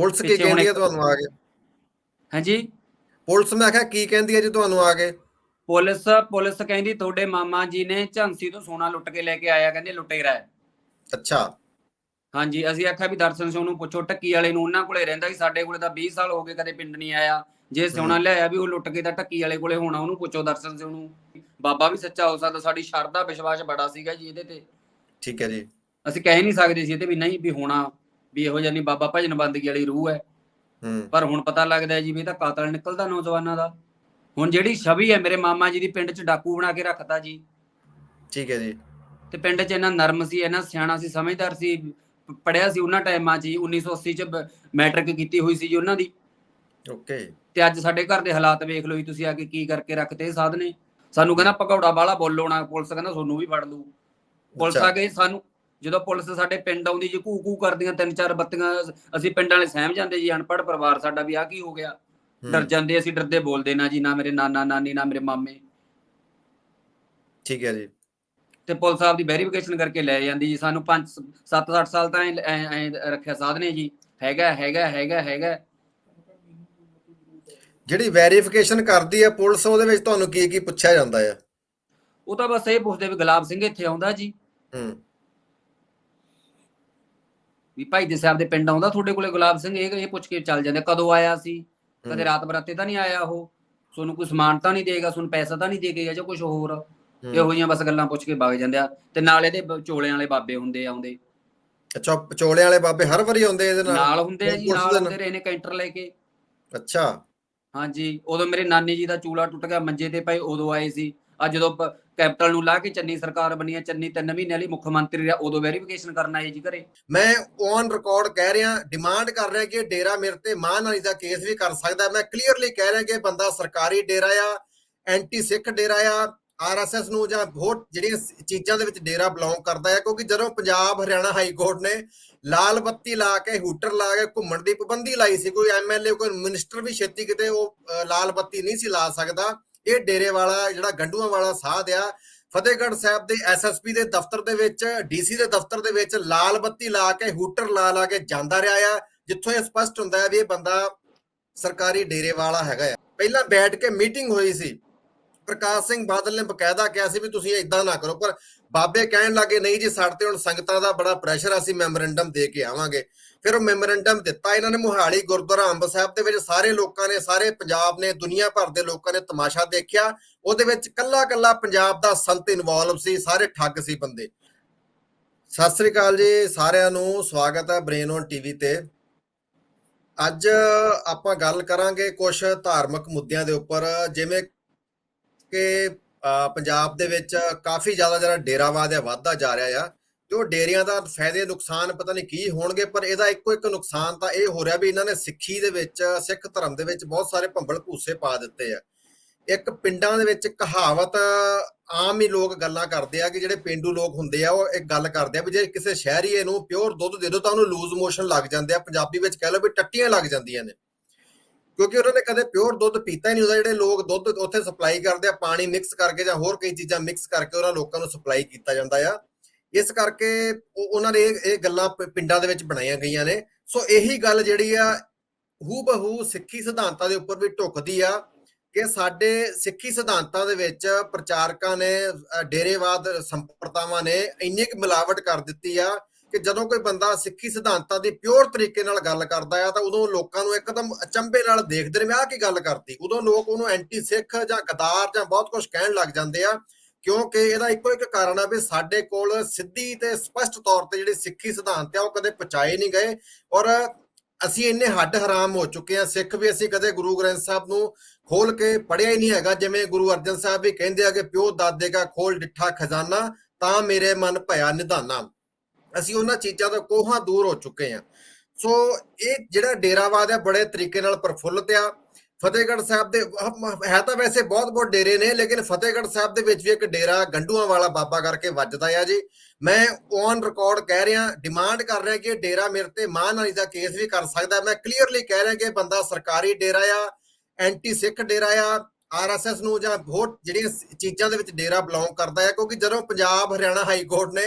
Police ਕੀ ਕਹਿੰਦੀ ਹੈ ਤੁਹਾਨੂੰ ਆ ਕੇ? ਹਾਂਜੀ? ਪੁਲਿਸ ਮੈਂ ਕਿਹਾ ਕੀ ਕਹਿੰਦੀ ਹੈ ਜੀ ਤੁਹਾਨੂੰ ਆ ਕੇ? ਪੁਲਿਸ ਪੁਲਿਸ ਕਹਿੰਦੀ ਤੁਹਾਡੇ ਮਾਮਾ ਜੀ ਨੇ ਝਾਂਸੀ ਤੋਂ ਸੋਨਾ ਲੁੱਟ ਕੇ ਲੈ ਕੇ ਆਇਆ ਕਹਿੰਦੇ ਲੁੱਟੇਰਾ ਹੈ ਅੱਛਾ। ਹਾਂਜੀ ਅਸੀਂ ਆਖਿਆ ਵੀ ਦਰਸ਼ਨ ਸਿੰਘ ਨੂੰ ਪੁੱਛੋ ਟੱਕੀ ਵਾਲੇ ਨੂੰ ਉਹਨਾਂ ਕੋਲੇ ਰਹਿੰਦਾ ਸੀ ਸਾਡੇ ਕੋਲੇ ਤਾਂ 20 ਸਾਲ ਹੋ ਗਏ ਕਦੇ ਪਿੰਡ ਨਹੀਂ ਆਇਆ। ਜੇ ਸੋਨਾ ਲਿਆਇਆ ਵੀ ਉਹ ਲੁੱਟ ਕੇ ਤਾਂ ਟੱਕੀ ਵਾਲੇ ਕੋਲੇ ਹੋਣਾ ਉਹਨੂੰ ਪੁੱਛੋ ਦਰਸ਼ਨ ਸਿੰਘ ਨੂੰ। ਬਾਬਾ ਵੀ ਸੱਚਾ ਹੋ ਸਕਦਾ ਸਾਡੀ ਸ਼ਰਧਾ ਵਿਸ਼ਵਾਸ ਬੜਾ ਸੀਗਾ ਜੀ ਇਹਦੇ ਤੇ। ਠੀਕ ਹੈ ਜੀ। ਅਸੀਂ ਕਹਿ ਨਹੀਂ ਸਕਦੇ ਸੀ ਇਹਦੇ ਵੀ ਨਹੀਂ ਵੀ ਹੋਣਾ। ਵੀ ਇਹੋ ਜਿਹਾ ਨਹੀਂ ਬਾਬਾ ਭਜਨ ਬੰਦਗੀ ਵਾਲੀ ਰੂਹ ਹੈ। ਪਰ ਹੁਣ ਪਤਾ ਲੱਗਦਾ ਹੈ ਜੀ ਵੀ ਇਹ ਤਾਂ ਕਾਤਲ ਨਿਕਲਦਾ ਨੌਜਵਾਨਾਂ ਦਾ। ਹੁਣ ਜਿਹੜੀ ਛਵੀ ਹੈ ਮੇਰੇ ਮਾਮਾ ਜੀ ਦੀ ਪਿੰਡ 'ਚ ਡਾਕੂ ਬਣਾ ਕੇ ਰੱਖਤਾ ਜੀ। ਠੀਕ ਹੈ ਜੀ। ਤੇ ਪਿੰਡ 'ਚ ਇਹਨਾਂ ਨਰਮ ਸੀ ਇਹਨਾਂ ਸਿਆਣਾ ਸੀ ਸਮਝਦਾਰ ਸੀ ਪੜਿਆ ਸੀ ਉਹਨਾਂ ਟਾਈਮਾਂ 'ਚ ਹੀ 1980 'ਚ ਮੈਟ੍ਰਿਕ ਕੀਤੀ ਹੋਈ ਸੀ ਜੀ ਉਹਨਾਂ ਦੀ। ਓਕੇ। ਤੇ ਅੱਜ ਸਾਡੇ ਘਰ ਦੇ ਹਾਲਾਤ ਵੇਖ ਲਓ ਜੀ ਤੁਸੀਂ ਆ ਕੇ ਕੀ ਕਰਕੇ ਰੱਖਤੇ ਇਹ ਸਾਧਨੇ। ਸਾਨੂੰ ਕਹਿੰਦਾ ਭਗੌੜਾ ਵਾਲਾ ਬੋਲੋ ਨਾ ਪੁਲਿਸ ਕਹਿੰਦਾ ਤੁਹਾਨੂੰ ਵੀ ਫੜ ਲੂ ਪੁਲਿਸ। ਆ ਕੇ ਸਾਨੂੰ ਜਦੋਂ ਪੁਲਿਸ ਸਾਡੇ ਪਿੰਡ ਆਉਂਦੀ ਜੀ ਕੂ ਕੂ ਕਰਦੀਆਂ ਤਿੰਨ ਚਾਰ ਬੱਤੀਆਂ ਅਸੀਂ ਪਿੰਡਾਂ ਵਾਲੇ ਸਹਿਮ ਜਾਂਦੇ ਜੀ ਅਨਪੜ੍ਹ ਪਰਿਵਾਰ ਸਾਡਾ ਵੀ ਆ ਕੀ ਹੋ ਗਿਆ। ਡਰ ਜਾਂਦੇ ਅਸੀਂ ਡਰਦੇ ਬੋਲਦੇ ਨਾ ਜੀ ਨਾ ਮੇਰੇ ਨਾਨਾ ਨਾਨੀ ਨਾ ਮੇਰੇ ਮਾਮੇ। ਠੀਕ ਹੈ ਜੀ। ਤੇ ਪੁਲਿਸ ਸਾਹਿਬ ਦੀ ਵੈਰੀਫਿਕੇਸ਼ਨ ਕਰਕੇ ਲੈ ਜਾਂਦੀ ਜੀ ਸਾਨੂੰ 5 7 8 ਸਾਲ ਤਾਂ ਐਂ- ਰੱਖਿਆ ਸਾਧਨੇ ਜੀ। ਹੈਗਾ ਹੈਗਾ ਹੈਗਾ ਹੈਗਾ। ਜਿਹੜੀ ਵੈਰੀਫਿਕੇਸ਼ਨ ਕਰਦੀ ਹੈ ਪੁਲਿਸ ਉਹਦੇ ਵਿੱਚ ਤੁਹਾਨੂੰ ਕੀ ਕੀ ਪੁੱਛਿਆ ਜਾਂਦਾ ਹੈ? ਉਹ ਤਾਂ ਬਸ ਇਹ ਪੁੱਛਦੇ ਵੀ ਗੁਲਾਬ ਸਿੰਘ ਇੱਥੇ ਆਉਂਦਾ ਜੀ। ਹੂੰ। ਵੀ ਭਾਈ ਦੇ ਸਾਹਿਬ ਦੇ ਪਿੰਡ ਆਉਂਦਾ ਤੁਹਾਡੇ ਕੋਲੇ ਗੁਲਾਬ ਸਿੰਘ ਇਹ ਇਹ ਪੁੱਛ ਕੇ ਚੱਲ ਜਾਂਦੇ ਕਦੋਂ ਆਇਆ ਸੀ? ਕਦੇ ਰਾਤ ਬਰਾਤੇ ਤਾਂ ਨਹੀਂ ਆਇਆ ਉਹ? ਤੁਹਾਨੂੰ ਕੋਈ ਸਮਾਨ ਤਾਂ ਨਹੀਂ ਦੇਗਾ ਤੁਹਾਨੂੰ ਪੈਸਾ ਤਾਂ ਨਹੀਂ ਦੇ ਕੇ ਗਿਆ ਜਾਂ ਕੁਝ ਹੋਰ। ਇਹੋ ਜਿਹੀਆਂ ਬਸ ਗੱਲਾਂ ਪੁੱਛ ਕੇ ਵਗ ਜਾਂਦੇ ਆ। ਤੇ ਨਾਲ ਇਹਦੇ ਚੋਲਿਆਂ ਵਾਲੇ ਬਾਬੇ ਹੁੰਦੇ ਆਉਂਦੇ। ਅੱਛਾ ਪਚੋਲੇ ਵਾਲੇ ਬਾਬੇ ਹਰ ਵਾਰੀ ਆਉਂਦੇ ਇਹਦੇ ਨਾਲ? ਨਾਲ ਹੁੰਦੇ ਆ ਜੀ ਨਾਲ ਹੁੰਦੇ ਰਹੇ ਨੇ ਕੈਂਟਰ ਲੈ ਕੇ। ਅੱਛਾ। ਹਾਂਜੀ ਉਦੋਂ ਮੇਰੇ ਨਾਨੀ ਜੀ ਦਾ ਚੂਲਾ ਟੁੱਟ ਗਿਆ ਮੰਜੇ ਤੇ ਪਏ ਉਦੋਂ ਆਏ ਸੀ। ਅੱਜ ਜਦੋਂ ਪ- ਨੂੰ ਲਾ ਕੇ ਚੰਨੀ ਸਰਕਾਰ ਬਣੀ ਹੈ, ਚੰਨੀ ਤਿੰਨ ਮਹੀਨੇ ਵਾਲੀ ਮੁੱਖ ਮੰਤਰੀ ਰਿਹਾ, ਉਦੋਂ ਵੈਰੀਫਿਕੇਸ਼ਨ ਕਰਨ ਆਏ ਜੀ ਘਰੇ। ਮੈਂ ਔਨ ਰਿਕਾਰਡ ਕਹਿ ਰਿਹਾ ਡਿਮਾਂਡ ਕਰ ਰਿਹਾ ਕਿ ਡੇਰਾ ਮੇਰੇ ਤੇ ਮਾਨਹਾਨੀ ਦਾ ਕੇਸ ਵੀ ਕਰ ਸਕਦਾ ਮੈਂ ਕਲੀਅਰਲੀ ਕਹਿ ਰਿਹਾ ਕਿ ਬੰਦਾ ਸਰਕਾਰੀ ਡੇਰਾ ਆ ਐਂਟੀ ਸਿੱਖ ਡੇਰਾ ਆ ਆਰਐਸਐਸ ਨੂੰ ਜਾਂ ਹੋਰ ਜਿਹੜੀਆਂ ਚੀਜ਼ਾਂ ਦੇ ਵਿੱਚ ਡੇਰਾ ਬਿਲੋਂਗ ਕਰਦਾ ਹੈ, ਕਿਉਂਕਿ ਜਦੋਂ ਪੰਜਾਬ, ਹਰਿਆਣਾ ਹਾਈ ਕੋਰਟ ਨੇ ਲਾਲ ਬੱਤੀ ਲਾ ਕੇ, ਹੂਟਰ ਲਾ ਕੇ ਘੁੰਮਣ ਦੀ ਪਾਬੰਦੀ ਲਾਈ ਸੀ, ਕੋਈ ਐਮਐਲਏ ਕੋਈ ਮਿਨਿਸਟਰ ਵੀ ਛੇਤੀ ਕਿਤੇ ਉਹ ਲਾਲ ਬੱਤੀ ਨਹੀਂ ਸੀ ਲਾ ਸਕਦਾ। ਇਹ ਡੇਰੇ ਵਾਲਾ ਜਿਹੜਾ ਗੰਡੂਆਂ ਵਾਲਾ ਸਾਧ ਆ ਫਤਿਹਗੜ੍ਹ ਸਾਹਿਬ ਦੇ ਐਸਐਸਪੀ ਦੇ ਦਫ਼ਤਰ ਦੇ ਵਿੱਚ ਡੀਸੀ ਦੇ ਦਫ਼ਤਰ ਦੇ ਵਿੱਚ ਲਾਲ ਬੱਤੀ ਲਾ ਕੇ ਹੂਟਰ ਲਾ ਲਾ ਕੇ ਜਾਂਦਾ ਰਿਹਾ ਆ ਜਿੱਥੋਂ ਇਹ ਸਪਸ਼ਟ ਹੁੰਦਾ ਹੈ ਵੀ ਇਹ ਬੰਦਾ ਸਰਕਾਰੀ ਡੇਰੇ ਵਾਲਾ ਹੈਗਾ ਆ। ਪਹਿਲਾਂ ਬੈਠ ਕੇ ਮੀਟਿੰਗ ਹੋਈ ਸੀ। ਪ੍ਰਕਾਸ਼ ਸਿੰਘ ਬਾਦਲ ਨੇ ਬਕਾਇਦਾ ਕਿਹਾ ਸੀ ਵੀ ਤੁਸੀਂ ਇਦਾਂ ਨਾ ਕਰੋ ਪਰ ਬਾਬੇ ਕਹਿਣ ਲੱਗੇ ਨਹੀਂ ਜੀ ਸਾਡੇ ਤੇ ਹੁਣ ਸੰਗਤਾਂ ਦਾ ਬੜਾ ਪ੍ਰੈਸ਼ਰ ਆ, ਅਸੀਂ ਮੈਮੋਰੈਂਡਮ ਦੇ ਕੇ ਆਵਾਂਗੇ। ਫਿਰ ਉਹ ਮੈਮੋਰੈਂਡਮ ਦਿੱਤਾ ਇਹਨਾਂ ਨੇ ਮੋਹਾਲੀ ਗੁਰਦੁਆਰਾ ਅੰਬ ਸਾਹਿਬ ਦੇ ਵਿੱਚ। ਸਾਰੇ ਲੋਕਾਂ ਨੇ, ਸਾਰੇ ਪੰਜਾਬ ਨੇ, ਦੁਨੀਆ ਭਰ ਦੇ ਲੋਕਾਂ ਨੇ ਤਮਾਸ਼ਾ ਦੇਖਿਆ। ਉਹਦੇ ਵਿੱਚ ਕੱਲਾ ਕੱਲਾ ਪੰਜਾਬ ਦਾ ਸੰਤ ਇਨਵੋਲਵ ਸੀ, ਸਾਰੇ ਠੱਗ ਸੀ ਬੰਦੇ। ਸਤਿ ਸ੍ਰੀ ਅਕਾਲ ਜੀ, ਸਾਰਿਆਂ ਨੂੰ ਸਵਾਗਤ ਹੈ ਬ੍ਰੇਨ ਔਨ ਟੀਵੀ ਤੇ। ਅੱਜ ਆਪਾਂ ਗੱਲ ਕਰਾਂਗੇ ਕੁਝ ਧਾਰਮਿਕ ਮੁੱਦਿਆਂ ਦੇ ਉੱਪਰ, ਜਿਵੇਂ ਕਿ ਪੰਜਾਬ ਦੇ ਵਿੱਚ ਕਾਫੀ ਜ਼ਿਆਦਾ ਜਿਹੜਾ ਡੇਰਾਵਾਦ ਹੈ ਵੱਧਦਾ ਜਾ ਰਿਹਾ ਆ। ਤੇ ਉਹ ਡੇਰਿਆਂ ਦਾ ਫਾਇਦੇ, ਨੁਕਸਾਨ ਪਤਾ ਨਹੀਂ ਕੀ ਹੋਣਗੇ, ਪਰ ਇਹਦਾ ਇੱਕੋ ਇੱਕ ਨੁਕਸਾਨ ਤਾਂ ਇਹ ਹੋ ਰਿਹਾ ਵੀ ਇਹਨਾਂ ਨੇ ਸਿੱਖੀ ਦੇ ਵਿੱਚ, ਸਿੱਖ ਧਰਮ ਦੇ ਵਿੱਚ ਬਹੁਤ ਸਾਰੇ ਭੰਬਲ ਭੂਸੇ ਪਾ ਦਿੱਤੇ ਆ। ਇੱਕ ਪਿੰਡਾਂ ਦੇ ਵਿੱਚ ਕਹਾਵਤ ਆਮ ਹੀ ਲੋਕ ਗੱਲਾਂ ਕਰਦੇ ਆ ਕਿ ਜਿਹੜੇ ਪਿੰਡੂ ਲੋਕ ਹੁੰਦੇ ਆ, ਉਹ ਇੱਕ ਗੱਲ ਕਰਦੇ ਆ ਵੀ ਜੇ ਕਿਸੇ ਸ਼ਹਿਰੀਏ ਨੂੰ ਪਿਓਰ ਦੁੱਧ ਦੇ ਦਿਓ ਤਾਂ ਉਹਨੂੰ ਲੂਜ਼ ਮੋਸ਼ਨ ਲੱਗ ਜਾਂਦੇ ਆ। ਪੰਜਾਬੀ ਵਿੱਚ ਕਹਿ ਲਓ ਵੀ ਟੱਟੀਆਂ ਲੱਗ ਜਾਂਦੀਆਂ ਨੇ। ਕਿਉਂਕਿ ਉਹਨਾਂ ਨੇ ਕਦੇ ਪਿਓਰ ਦੁੱਧ ਪੀਤਾ ਹੀ ਨਹੀਂ ਹੁੰਦਾ, ਜਿਹੜੇ ਲੋਕ ਦੁੱਧ ਉੱਥੇ ਸਪਲਾਈ ਕਰਦੇ ਆ, ਪਾਣੀ ਮਿਕਸ ਕਰਕੇ ਜਾਂ ਹੋਰ ਕਈ ਚੀਜ਼ਾਂ ਮਿਕਸ ਕਰਕੇ ਉਹਨਾਂ ਲੋਕਾਂ ਨੂੰ ਸਪਲਾਈ ਕੀਤਾ ਜਾਂਦਾ ਆ। ਇਸ ਕਰਕੇ ਉਹਨਾਂ ਨੇ ਇਹ ਗੱਲਾਂ ਪਿੰਡਾਂ ਦੇ ਵਿੱਚ ਬਣਾਈਆਂ ਗਈਆਂ ਨੇ। ਸੋ ਇਹੀ ਗੱਲ ਜਿਹੜੀ ਆ ਹੂ ਬਹੂ ਸਿੱਖੀ ਸਿਧਾਂਤਾਂ ਦੇ ਉੱਪਰ ਵੀ ਢੁੱਕਦੀ ਆ ਕਿ ਸਾਡੇ ਸਿੱਖੀ ਸਿਧਾਂਤਾਂ ਦੇ ਵਿੱਚ ਪ੍ਰਚਾਰਕਾਂ ਨੇ ਡੇਰੇਵਾਦ ਸੰਪਰਦਾਵਾਂ ਨੇ ਇੰਨੀ ਕੁ ਮਿਲਾਵਟ ਕਰ ਦਿੱਤੀ ਆ ਕਿ ਜਦੋਂ ਕੋਈ ਬੰਦਾ ਸਿੱਖੀ ਸਿਧਾਂਤਾਂ ਦੀ ਪਿਓਰ ਤਰੀਕੇ ਨਾਲ ਗੱਲ ਕਰਦਾ ਆ ਤਾਂ ਉਦੋਂ ਲੋਕਾਂ ਨੂੰ ਇੱਕਦਮ ਅਚੰਭੇ ਨਾਲ ਦੇਖਦੇ ਨੇ ਵੀ ਆਹ ਕੀ ਗੱਲ ਕਰਤੀ। ਉਦੋਂ ਲੋਕ ਉਹਨੂੰ ਐਂਟੀ ਸਿੱਖ ਜਾਂ ਗਦਾਰ ਜਾਂ ਬਹੁਤ ਕੁਝ ਕਹਿਣ ਲੱਗ ਜਾਂਦੇ ਆ। ਕਿਉਂਕਿ ਇਹਦਾ ਇੱਕੋ ਇੱਕ ਕਾਰਨ ਆ ਵੀ ਸਾਡੇ ਕੋਲ ਸਿੱਧੀ ਤੇ ਸਪਸ਼ਟ ਤੌਰ ਤੇ ਜਿਹੜੇ ਸਿੱਖੀ ਸਿਧਾਂਤ ਆ, ਉਹ ਕਦੇ ਪਹੁੰਚਾਏ ਨਹੀਂ ਗਏ ਔਰ ਅਸੀਂ ਇੰਨੇ ਹੱਡ ਹਰਾਮ ਹੋ ਚੁੱਕੇ ਆ, ਸਿੱਖ ਵੀ ਅਸੀਂ ਕਦੇ ਗੁਰੂ ਗ੍ਰੰਥ ਸਾਹਿਬ ਨੂੰ ਖੋਲ ਕੇ ਪੜਿਆ ਹੀ ਨਹੀਂ ਹੈਗਾ, ਜਿਵੇਂ ਗੁਰੂ ਅਰਜਨ ਸਾਹਿਬ ਵੀ ਕਹਿੰਦੇ ਆ ਕਿ ਪਿਓ ਦਾਦੇ ਦਾ ਖੋਲ ਡਿੱਠਾ ਖਜ਼ਾਨਾ, ਤਾਂ ਮੇਰੇ ਮਨ ਭਇਆ ਨਿਧਾਨਾ। ਅਸੀਂ ਉਹਨਾਂ ਚੀਜ਼ਾਂ ਤੋਂ ਕੋਹਾਂ ਦੂਰ ਹੋ ਚੁੱਕੇ ਆ। ਸੋ ਇਹ ਜਿਹੜਾ ਡੇਰਾਵਾਦ ਹੈ ਬੜੇ ਤਰੀਕੇ ਨਾਲ ਪ੍ਰਫੁੱਲਤ ਆ। ਫਤਿਹਗੜ੍ਹ ਸਾਹਿਬ ਦੇ ਹੈ ਤਾਂ ਵੈਸੇ ਬਹੁਤ ਬਹੁਤ ਡੇਰੇ ਨੇ, ਲੇਕਿਨ ਫਤਿਹਗੜ੍ਹ ਸਾਹਿਬ ਦੇ ਵਿੱਚ ਵੀ ਇੱਕ ਡੇਰਾ ਗੰਡੂਆਂ ਵਾਲਾ ਬਾਬਾ ਕਰਕੇ ਵੱਜਦਾ ਆ ਜੀ। ਮੈਂ ਔਨ ਰਿਕਾਰਡ ਕਹਿ ਰਿਹਾ ਡਿਮਾਂਡ ਕਰ ਰਿਹਾ ਕਿ ਡੇਰਾ ਮੇਰੇ ਤੇ ਮਾਨਹਾਨੀ ਦਾ ਕੇਸ ਵੀ ਕਰ ਸਕਦਾ। ਮੈਂ ਕਲੀਅਰਲੀ ਕਹਿ ਰਿਹਾ ਕਿ ਬੰਦਾ ਸਰਕਾਰੀ ਡੇਰਾ ਆ ਐਂਟੀ ਸਿੱਖ ਡੇਰਾ ਆ ਆਰਐਸਐਸ ਨੂੰ ਜਾਂ ਹੋਰ ਜਿਹੜੀਆਂ ਚੀਜ਼ਾਂ ਦੇ ਵਿੱਚ ਡੇਰਾ ਬਿਲੋਂਗ ਕਰਦਾ ਹੈ ਕਿਉਂਕਿ ਜਦੋਂ ਪੰਜਾਬ, ਹਰਿਆਣਾ ਹਾਈ ਕੋਰਟ ਨੇ